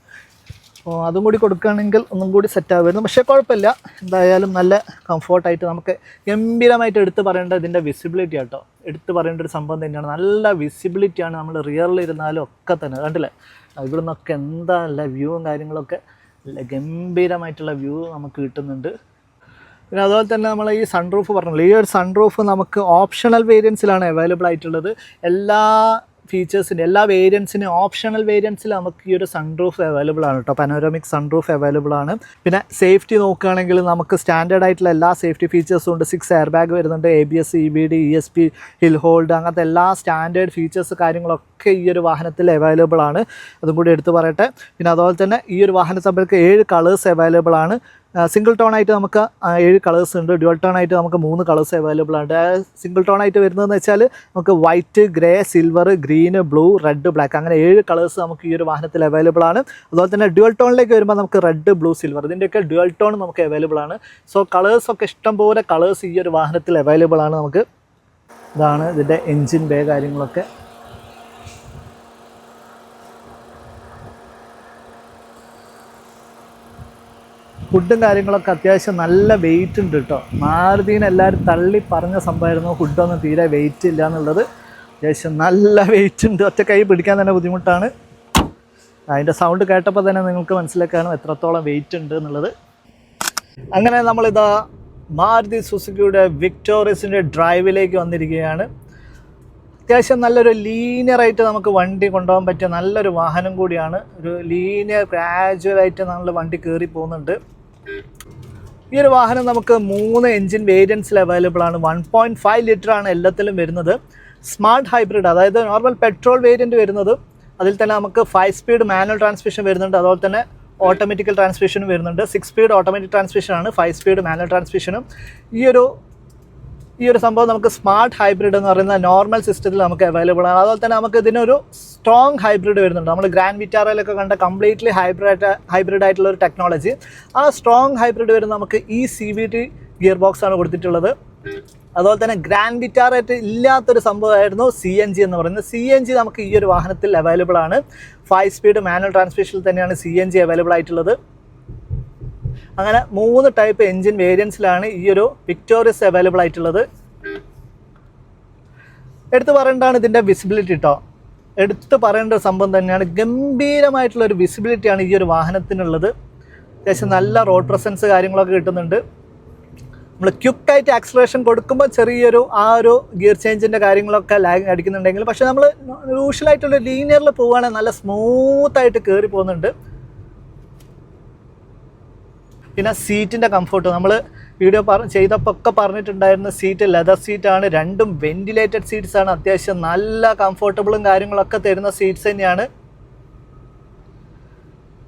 അപ്പോൾ അതും കൂടി കൊടുക്കുകയാണെങ്കിൽ ഒന്നും കൂടി സെറ്റ് ആവുമായിരുന്നു. പക്ഷേ കുഴപ്പമില്ല. എന്തായാലും നല്ല കംഫോർട്ടായിട്ട് നമുക്ക് ഗംഭീരമായിട്ട് എടുത്ത് പറയേണ്ട ഇതിന്റെ വിസിബിലിറ്റി ആട്ടോ. എടുത്ത് പറയേണ്ട ഒരു സംഭവം തന്നെയാണ്. നല്ല വിസിബിലിറ്റിയാണ് നമ്മൾ റിയറിൽ ഇരുന്നാലും ഒക്കെ തന്നെ. കണ്ടില്ലേ? ഇവിടെ നിന്നൊക്കെ എന്താ നല്ല വ്യൂവും കാര്യങ്ങളൊക്കെ. ഗംഭീരമായിട്ടുള്ള വ്യൂ നമുക്ക് കിട്ടുന്നുണ്ട്. പിന്നെ അതുപോലെ തന്നെ നമ്മൾ ഈ സൺറൂഫ് പറഞ്ഞല്ലോ? ഈ ഒരു സൺറൂഫ് നമുക്ക് ഓപ്ഷണൽ വേരിയൻസിലാണ് അവൈലബിൾ ആയിട്ടുള്ളത്. എല്ലാ ഫീച്ചേഴ്സിന്റെ എല്ലാ വേരിയൻസിനും ഓപ്ഷണൽ വേരിയൻസിൽ നമുക്ക് ഈ ഒരു സൺറൂഫ് അവൈലബിൾ ആണ് കേട്ടോ പനോരമിക് സൺറൂഫ് അവൈലബിൾ ആണ്. പിന്നെ സേഫ്റ്റി നോക്കുകയാണെങ്കിൽ നമുക്ക് സ്റ്റാൻഡേർഡ് ആയിട്ടുള്ള എല്ലാ സേഫ്റ്റി ഫീച്ചേഴ്സും ഉണ്ട്. സിക്സ് എയർ ബാഗ് വരുന്നുണ്ട്. A B S E B D E S P hill hold അങ്ങനത്തെ എല്ലാ സ്റ്റാൻഡേർഡ് ഫീച്ചേഴ്സ് കാര്യങ്ങളൊക്കെ ഈ ഒരു വാഹനത്തിൽ അവൈലബിൾ ആണ്. അതും കൂടി എടുത്തു പറയട്ടെ. പിന്നെ അതുപോലെ തന്നെ ഈ ഒരു വാഹനത്തെ നമ്മൾക്ക് ഏഴ് കളേഴ്സ് അവൈലബിൾ ആണ്. സിംഗിൾ ടോൺ ആയിട്ട് നമുക്ക് ഏഴ് കളേഴ്സ് ഉണ്ട്. ഡ്യുവൽ ടോൺ ആയിട്ട് നമുക്ക് മൂന്ന് കളേഴ്സ് അവൈലബിൾ ആണ് സിംഗിൾ ടോൺ ആയിട്ട് വരുന്നതെന്ന് വെച്ചാൽ നമുക്ക് white grey silver green blue red black അങ്ങനെ ഏഴ് കളേഴ്സ് നമുക്ക് ഈ ഒരു വാഹനത്തിൽ അവൈലബിൾ ആണ്. അതുപോലെ തന്നെ ഡ്യുവൽ ടോണിലേക്ക് വരുമ്പോൾ നമുക്ക് റെഡ് ബ്ലൂ സിൽവർ ഇതിന്റെയൊക്കെ ഡ്യുവൽ ടോൺ നമുക്ക് അവൈലബിൾ ആണ്. സോ കളേഴ്സ് ഒക്കെ ഇഷ്ടംപോലെ കളേഴ്സ് ഈ ഒരു വാഹനത്തിൽ അവൈലബിൾ ആണ് നമുക്ക്. ഇതാണ് ഇതിന്റെ എൻജിൻ ബേ കാര്യങ്ങളൊക്കെ. ഫുഡും കാര്യങ്ങളൊക്കെ അത്യാവശ്യം നല്ല വെയിറ്റ് ഉണ്ട് കേട്ടോ. മാരുതീനെ എല്ലാവരും തള്ളി പറഞ്ഞ സംഭവമായിരുന്നു. ഫുഡൊന്നും തീരെ വെയിറ്റ് ഇല്ല എന്നുള്ളത്. അത്യാവശ്യം നല്ല വെയിറ്റ് ഉണ്ട്. ഒറ്റ കൈ പിടിക്കാൻ തന്നെ ബുദ്ധിമുട്ടാണ്. അതിന്റെ സൗണ്ട് കേട്ടപ്പോൾ തന്നെ നിങ്ങൾക്ക് മനസ്സിലാക്കാനും എത്രത്തോളം വെയിറ്റ് ഉണ്ട് എന്നുള്ളത്. അങ്ങനെ നമ്മളിതാ മാരുതി സുസുക്കിയുടെ വിക്ടോറിയസിന്റെ ഡ്രൈവിലേക്ക് വന്നിരിക്കുകയാണ്. അത്യാവശ്യം നല്ലൊരു ലീനിയറായിട്ട് നമുക്ക് വണ്ടി കൊണ്ടുപോകാൻ പറ്റിയ നല്ലൊരു വാഹനം കൂടിയാണ്. ഒരു ലീനിയർ ഗ്രാജുവലായിട്ട് നമ്മൾ വണ്ടി കയറി പോകുന്നുണ്ട്. ഈ ഒരു വാഹനം നമുക്ക് മൂന്ന് എൻജിൻ വേരിയൻസിൽ അവൈലബിൾ ആണ്. വൺ പോയിന്റ് ഫൈവ് ലിറ്റർ ആണ് എല്ലാത്തിലും വരുന്നത്. സ്മാർട്ട് ഹൈബ്രിഡ് അതായത് നോർമൽ പെട്രോൾ വേരിയന്റ് വരുന്നത്. അതിൽ തന്നെ നമുക്ക് ഫൈവ് സ്പീഡ് മാനുവൽ ട്രാൻസ്മിഷൻ വരുന്നുണ്ട്. അതുപോലെ തന്നെ ഓട്ടോമാറ്റിക്കൽ ട്രാൻസ്മിഷനും വരുന്നുണ്ട്. സിക്സ് സ്പീഡ് ഓട്ടോമാറ്റിക് ട്രാൻസ്മിഷനാണ് ഫൈവ് സ്പീഡ് മാനുവൽ ട്രാൻസ്മിഷനും ഈ ഒരു ഈ ഒരു സംഭവം നമുക്ക് സ്മാർട്ട് ഹൈബ്രിഡ് എന്ന് പറയുന്ന നോർമൽ സിസ്റ്റത്തിൽ നമുക്ക് അവൈലബിൾ ആണ്. അതുപോലെ തന്നെ നമുക്ക് ഇതിനൊരു സ്ട്രോങ് ഹൈബ്രിഡ് വരുന്നുണ്ട്. നമ്മൾ ഗ്രാൻഡ് വിറ്റാറയിലൊക്കെ കണ്ട കംപ്ലീറ്റ്ലി ഹൈബ്രിഡ് ഹൈബ്രിഡ് ആയിട്ടുള്ള ഒരു ടെക്നോളജി ആ സ്ട്രോങ് ഹൈബ്രിഡ് വരുന്ന നമുക്ക് ഈ C V T gear box ആണ് കൊടുത്തിട്ടുള്ളത്. അതുപോലെ തന്നെ ഗ്രാൻഡ് വിറ്റാറായിട്ട് ഇല്ലാത്തൊരു സംഭവമായിരുന്നു സി എൻ ജി എന്ന് പറയുന്നത്. സി എൻ ജി നമുക്ക് ഈ ഒരു വാഹനത്തിൽ അവൈലബിൾ ആണ്. ഫൈവ് സ്പീഡ് മാനുവൽ ട്രാൻസ്മിഷനിൽ തന്നെയാണ് സി എൻ ജി അവൈലബിൾ ആയിട്ടുള്ളത്. അങ്ങനെ മൂന്ന് ടൈപ്പ് എൻജിൻ വേരിയൻസിലാണ് ഈ ഒരു വിക്ടോറിയസ് അവൈലബിൾ ആയിട്ടുള്ളത്. എടുത്തു പറയേണ്ടതാണ് ഇതിന്റെ വിസിബിലിറ്റി കേട്ടോ എടുത്തു പറയേണ്ട ഒരു സംഭവം തന്നെയാണ് ഗംഭീരമായിട്ടുള്ള ഒരു വിസിബിലിറ്റിയാണ് ഈ ഒരു വാഹനത്തിനുള്ളത്. അത്യാവശ്യം നല്ല റോഡ് പ്രസൻസ് കാര്യങ്ങളൊക്കെ കിട്ടുന്നുണ്ട്. നമ്മൾ ക്യുക്കായിട്ട് ആക്സലേഷൻ കൊടുക്കുമ്പോൾ ചെറിയൊരു ആ ഒരു ഗിയർ ചേഞ്ചിന്റെ കാര്യങ്ങളൊക്കെ ലാഗ് അടിക്കുന്നുണ്ടെങ്കിൽ പക്ഷേ നമ്മൾ യൂഷ്വലായിട്ടുള്ള ലീനിയറിൽ പോവുകയാണെങ്കിൽ നല്ല സ്മൂത്തായിട്ട് കയറി പോകുന്നുണ്ട്. പിന്നെ സീറ്റിന്റെ കംഫർട്ട് നമ്മൾ വീഡിയോ പറ ചെയ്തപ്പോൾ ഒക്കെ പറഞ്ഞിട്ടുണ്ടായിരുന്ന സീറ്റ് ലെതർ സീറ്റാണ് രണ്ടും സീറ്റ്സ് ആണ്. അത്യാവശ്യം നല്ല കംഫർട്ടബിളും കാര്യങ്ങളൊക്കെ തരുന്ന സീറ്റ്സ് തന്നെയാണ്.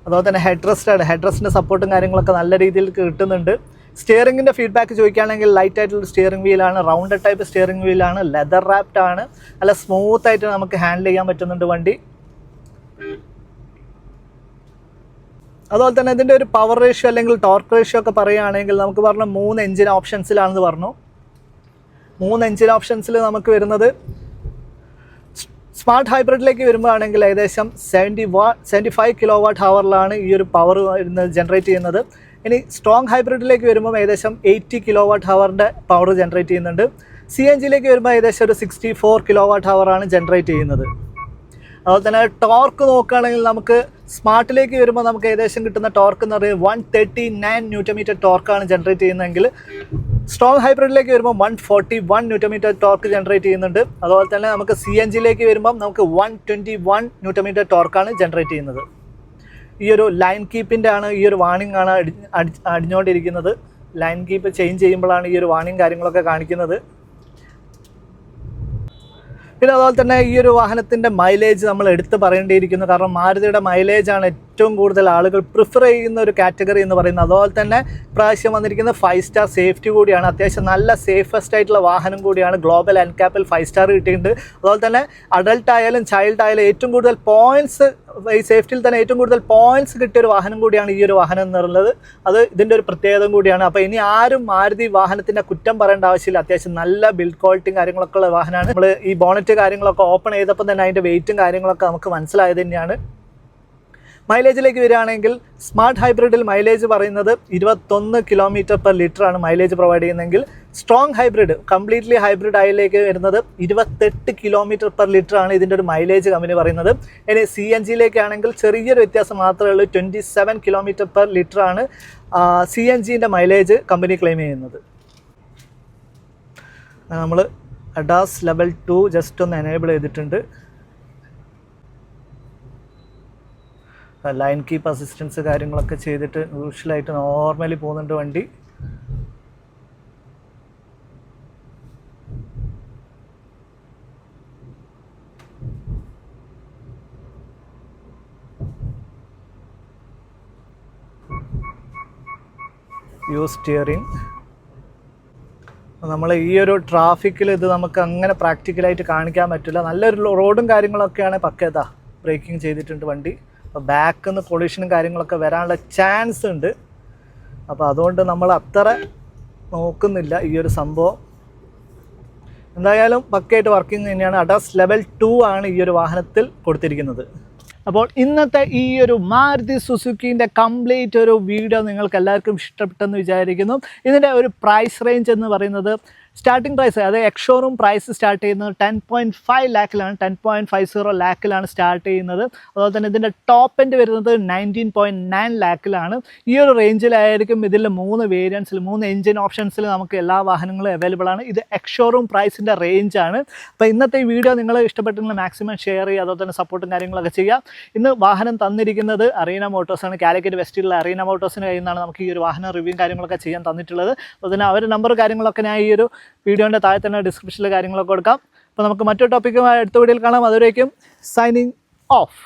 അതുപോലെ തന്നെ ഹെഡ് റെസ്റ്റ് ആണ് ഹെഡ് റെസ്റ്റിന്റെ സപ്പോർട്ടും കാര്യങ്ങളൊക്കെ നല്ല രീതിയിൽ കിട്ടുന്നുണ്ട്. സ്റ്റിയറിംഗിന്റെ ഫീഡ്ബാക്ക് ചോദിക്കുകയാണെങ്കിൽ ലൈറ്റ് ആയിട്ടുള്ള സ്റ്റിയറിംഗ് വീലാണ് റൗണ്ട് ടൈപ്പ് സ്റ്റിയറിംഗ് വീലാണ് ലെതർ റാപ്റ്റാണ് നല്ല സ്മൂത്ത് ആയിട്ട് നമുക്ക് ഹാൻഡിൽ ചെയ്യാൻ പറ്റുന്നുണ്ട് വണ്ടി. അതുപോലെ തന്നെ ഇതിന്റെ ഒരു പവർ റേഷ്യോ അല്ലെങ്കിൽ ടോർക്ക് റേഷ്യോ ഒക്കെ പറയുകയാണെങ്കിൽ നമുക്ക് പറഞ്ഞ മൂന്ന് എഞ്ചിൻ ഓപ്ഷൻസിലാണെന്ന് പറഞ്ഞു. മൂന്ന് എഞ്ചിൻ ഓപ്ഷൻസിൽ നമുക്ക് വരുന്നത് സ്മാർട്ട് ഹൈബ്രിഡിലേക്ക് വരുമ്പോഴാണെങ്കിൽ ഏകദേശം സെവന്റി വാ സെവന്റി ഫൈവ് കിലോ വാട്ട് ഹവറിലാണ് ഈ ഒരു പവർ വരുന്നത് ജനറേറ്റ് ചെയ്യുന്നത്. ഇനി സ്ട്രോങ് ഹൈബ്രിഡിലേക്ക് വരുമ്പോൾ ഏകദേശം എയ്റ്റി കിലോ വാട്ട് ഹവറിന്റെ പവർ ജനറേറ്റ് ചെയ്യുന്നുണ്ട്. സി എൻ ജിയിലേക്ക് വരുമ്പോൾ ഏകദേശം ഒരു സിക്സ്റ്റി ഫോർ കിലോ വാട്ട് ഹവറാണ് ജനറേറ്റ് ചെയ്യുന്നത്. അതുപോലെ തന്നെ ടോർക്ക് നോക്കുകയാണെങ്കിൽ നമുക്ക് സ്മാർട്ടിലേക്ക് വരുമ്പോൾ നമുക്ക് ഏകദേശം കിട്ടുന്ന ടോർക്ക് എന്ന് പറയുന്നത് one thirty nine newton metre ടോർക്കാണ് generate ചെയ്യുന്നതെങ്കിൽ സ്ട്രോങ് ഹൈബ്രിഡിലേക്ക് വരുമ്പോൾ one forty one newton metre torque generate ചെയ്യുന്നുണ്ട്. അതുപോലെ തന്നെ നമുക്ക് സി എൻ ജിയിലേക്ക് വരുമ്പം നമുക്ക് one twenty one newton metre ടോർക്കാണ് generate ചെയ്യുന്നത്. ഈ ഒരു ലൈൻ കീപ്പിന്റെ ആണ് ഈ ഒരു വാണിംഗ് ആണ് അടി- അടിഞ്ഞുകൊണ്ടിരിക്കുന്നത്. ലൈൻ കീപ്പ് ചേഞ്ച് ചെയ്യുമ്പോഴാണ് ഈ ഒരു വാണിംഗ് കാര്യങ്ങളൊക്കെ കാണിക്കുന്നത്. പിന്നെ അതുപോലെ തന്നെ ഈ ഒരു വാഹനത്തിന്റെ മൈലേജ് നമ്മൾ എടുത്ത് പറയേണ്ടിയിരിക്കുന്നു. കാരണം മാരുതിയുടെ മൈലേജ് ആണ് ഏറ്റവും കൂടുതൽ ആളുകൾ പ്രിഫർ ചെയ്യുന്ന ഒരു കാറ്റഗറി എന്ന് പറയുന്നത് അതുപോലെ തന്നെ പ്രാവശ്യം വന്നിരിക്കുന്ന ഫൈവ് സ്റ്റാർ സേഫ്റ്റി കൂടിയാണ്. അത്യാവശ്യം നല്ല സേഫസ്റ്റ് ആയിട്ടുള്ള വാഹനം കൂടിയാണ് ഗ്ലോബൽ എൻകാപ്പിൽ ഫൈവ് സ്റ്റാർ കിട്ടിയിട്ടുണ്ട്. അതുപോലെ തന്നെ അഡൾട്ട് ആയാലും ചൈൽഡ് ആയാലും ഏറ്റവും കൂടുതൽ പോയിന്റ്സ് ഈ സേഫ്റ്റിയിൽ തന്നെ ഏറ്റവും കൂടുതൽ പോയിന്റ്സ് കിട്ടിയ ഒരു വാഹനം കൂടിയാണ് ഈ ഒരു വാഹനം എന്ന് പറയുന്നത്. അത് ഇതിന്റെ ഒരു പ്രത്യേകത കൂടിയാണ്. അപ്പോൾ ഇനി ആരും മാരുതി വാഹനത്തിന്റെ കുറ്റം പറയേണ്ട ആവശ്യമില്ല. അത്യാവശ്യം നല്ല ബിൽഡ് ക്വാളിറ്റിയും കാര്യങ്ങളൊക്കെ ഉള്ള വാഹനമാണ്. നമ്മൾ ഈ ബോണറ്റ് കാര്യങ്ങളൊക്കെ ഓപ്പൺ ചെയ്തപ്പോൾ തന്നെ അതിന്റെ വെയിറ്റും കാര്യങ്ങളൊക്കെ നമുക്ക് മനസ്സിലായത് തന്നെയാണ്. മൈലേജിലേക്ക് വരികയാണെങ്കിൽ സ്മാർട്ട് ഹൈബ്രിഡിൽ മൈലേജ് പറയുന്നത് ഇരുപത്തൊന്ന് കിലോമീറ്റർ പെർ ലിറ്റർ ആണ് മൈലേജ് പ്രൊവൈഡ് ചെയ്യുന്നതെങ്കിൽ സ്ട്രോങ് ഹൈബ്രിഡ് കംപ്ലീറ്റ്ലി ഹൈബ്രിഡ് ആയിലേക്ക് വരുന്നത് ഇരുപത്തെട്ട് കിലോമീറ്റർ പെർ ലിറ്റർ ആണ് ഇതിന്റെ ഒരു മൈലേജ് കമ്പനി പറയുന്നത്. ഇനി സി എൻ ജിയിലേക്കാണെങ്കിൽ ചെറിയൊരു വ്യത്യാസം മാത്രമേ ഉള്ളൂ twenty seven kilometre per litre ആണ് സി എൻ ജിന്റെ മൈലേജ് കമ്പനി ക്ലെയിം ചെയ്യുന്നത്. നമ്മൾ അഡാസ് ലെവൽ ടു ജസ്റ്റ് ഒന്ന് എനേബിൾ ചെയ്തിട്ടുണ്ട്. ലൈൻ കീപ്പ് അസിസ്റ്റൻസ് കാര്യങ്ങളൊക്കെ ചെയ്തിട്ട് യൂഷ്വലായിട്ട് നോർമലി പോകുന്നുണ്ട് വണ്ടി. യു സ്റ്റിയറിംഗ് നമ്മൾ ഈ ഒരു ട്രാഫിക്കിൽ ഇത് നമുക്ക് അങ്ങനെ പ്രാക്ടിക്കലായിട്ട് കാണിക്കാൻ പറ്റില്ല. നല്ലൊരു റോഡും കാര്യങ്ങളൊക്കെയാണ് പക്കേതാ ബ്രേക്കിംഗ് ചെയ്തിട്ടുണ്ട് വണ്ടി. അപ്പോൾ ബാക്കിൽ നിന്ന് പൊള്യൂഷനും കാര്യങ്ങളൊക്കെ വരാനുള്ള ചാൻസ് ഉണ്ട്. അപ്പോൾ അതുകൊണ്ട് നമ്മൾ അത്ര നോക്കുന്നില്ല ഈ ഒരു സംഭവം. എന്തായാലും പക്കയായിട്ട് വർക്കിംഗ് തന്നെയാണ്. അഡാസ് ലെവൽ ടു ആണ് ഈ ഒരു വാഹനത്തിൽ കൊടുത്തിരിക്കുന്നത്. അപ്പോൾ ഇന്നത്തെ ഈ ഒരു മാരുതി സുസുക്കിന്റെ കംപ്ലീറ്റ് ഒരു വീഡിയോ നിങ്ങൾക്ക് എല്ലാവർക്കും ഇഷ്ടപ്പെട്ടെന്ന് വിചാരിക്കുന്നു. ഇതിന്റെ ഒരു പ്രൈസ് റേഞ്ച് എന്ന് പറയുന്നത് സ്റ്റാർട്ടിംഗ് പ്രൈസ് അതായത് എക്ഷോറും പ്രൈസ് സ്റ്റാർട്ട് ചെയ്യുന്നത് ടെൻ പോയിന്റ് ഫൈവ് ലാക്കിലാണ് ടെൻ പോയിന്റ് ഫൈവ് സീറോ ലാക്കിലാണ് സ്റ്റാർട്ട് ചെയ്യുന്നത്. അതുപോലെ തന്നെ ഇതിന്റെ ടോപ്പ് എൻഡ് വരുന്നത് നയന്റീൻ പോയിന്റ് നയൻ ലാക്കിലാണ് ഈ ഒരു റേഞ്ചിലായിരിക്കും ഇതിൽ മൂന്ന് വേരിയൻസിൽ മൂന്ന് എഞ്ചിൻ ഓപ്ഷൻസിൽ നമുക്ക് എല്ലാ വാഹനങ്ങളും അവൈലബിൾ ആണ്. ഇത് എക്ഷോറും പ്രൈസിന്റെ റേഞ്ചാണ് അപ്പോൾ ഇന്നത്തെ വീഡിയോ നിങ്ങൾ ഇഷ്ടപ്പെട്ടെങ്കിൽ മാക്സിമം ഷെയർ ചെയ്യുക അതുപോലെ തന്നെ സപ്പോർട്ടും കാര്യങ്ങളൊക്കെ ചെയ്യുക. ഇന്ന് വാഹനം തന്നിരിക്കുന്നത് അറീന മോട്ടോഴ്സാണ് കാലിക്കറ്റ് വെസ്റ്റിലുള്ള അറീന മോട്ടോഴ്സിന് കയ്യിൽ നിന്നാണ് നമുക്ക് ഈ ഒരു വാഹനം റിവ്യൂ കാര്യങ്ങളൊക്കെ ചെയ്യാൻ തന്നിട്ടുള്ളത്. അതുപോലെ തന്നെ അവരുടെ നമ്പർ കാര്യങ്ങളൊക്കെ ഞാൻ ഈ ഒരു വീഡിയോന്റെ താഴെ തന്നെ ഡിസ്ക്രിപ്ഷനിൽ കാര്യങ്ങളൊക്കെ കൊടുക്കാം. അപ്പോൾ നമുക്ക് മറ്റൊരു ടോപ്പിക്കുമായി അടുത്ത വീഡിയോയിൽ കാണാം. അതുവരേക്കും സൈനിങ് ഓഫ്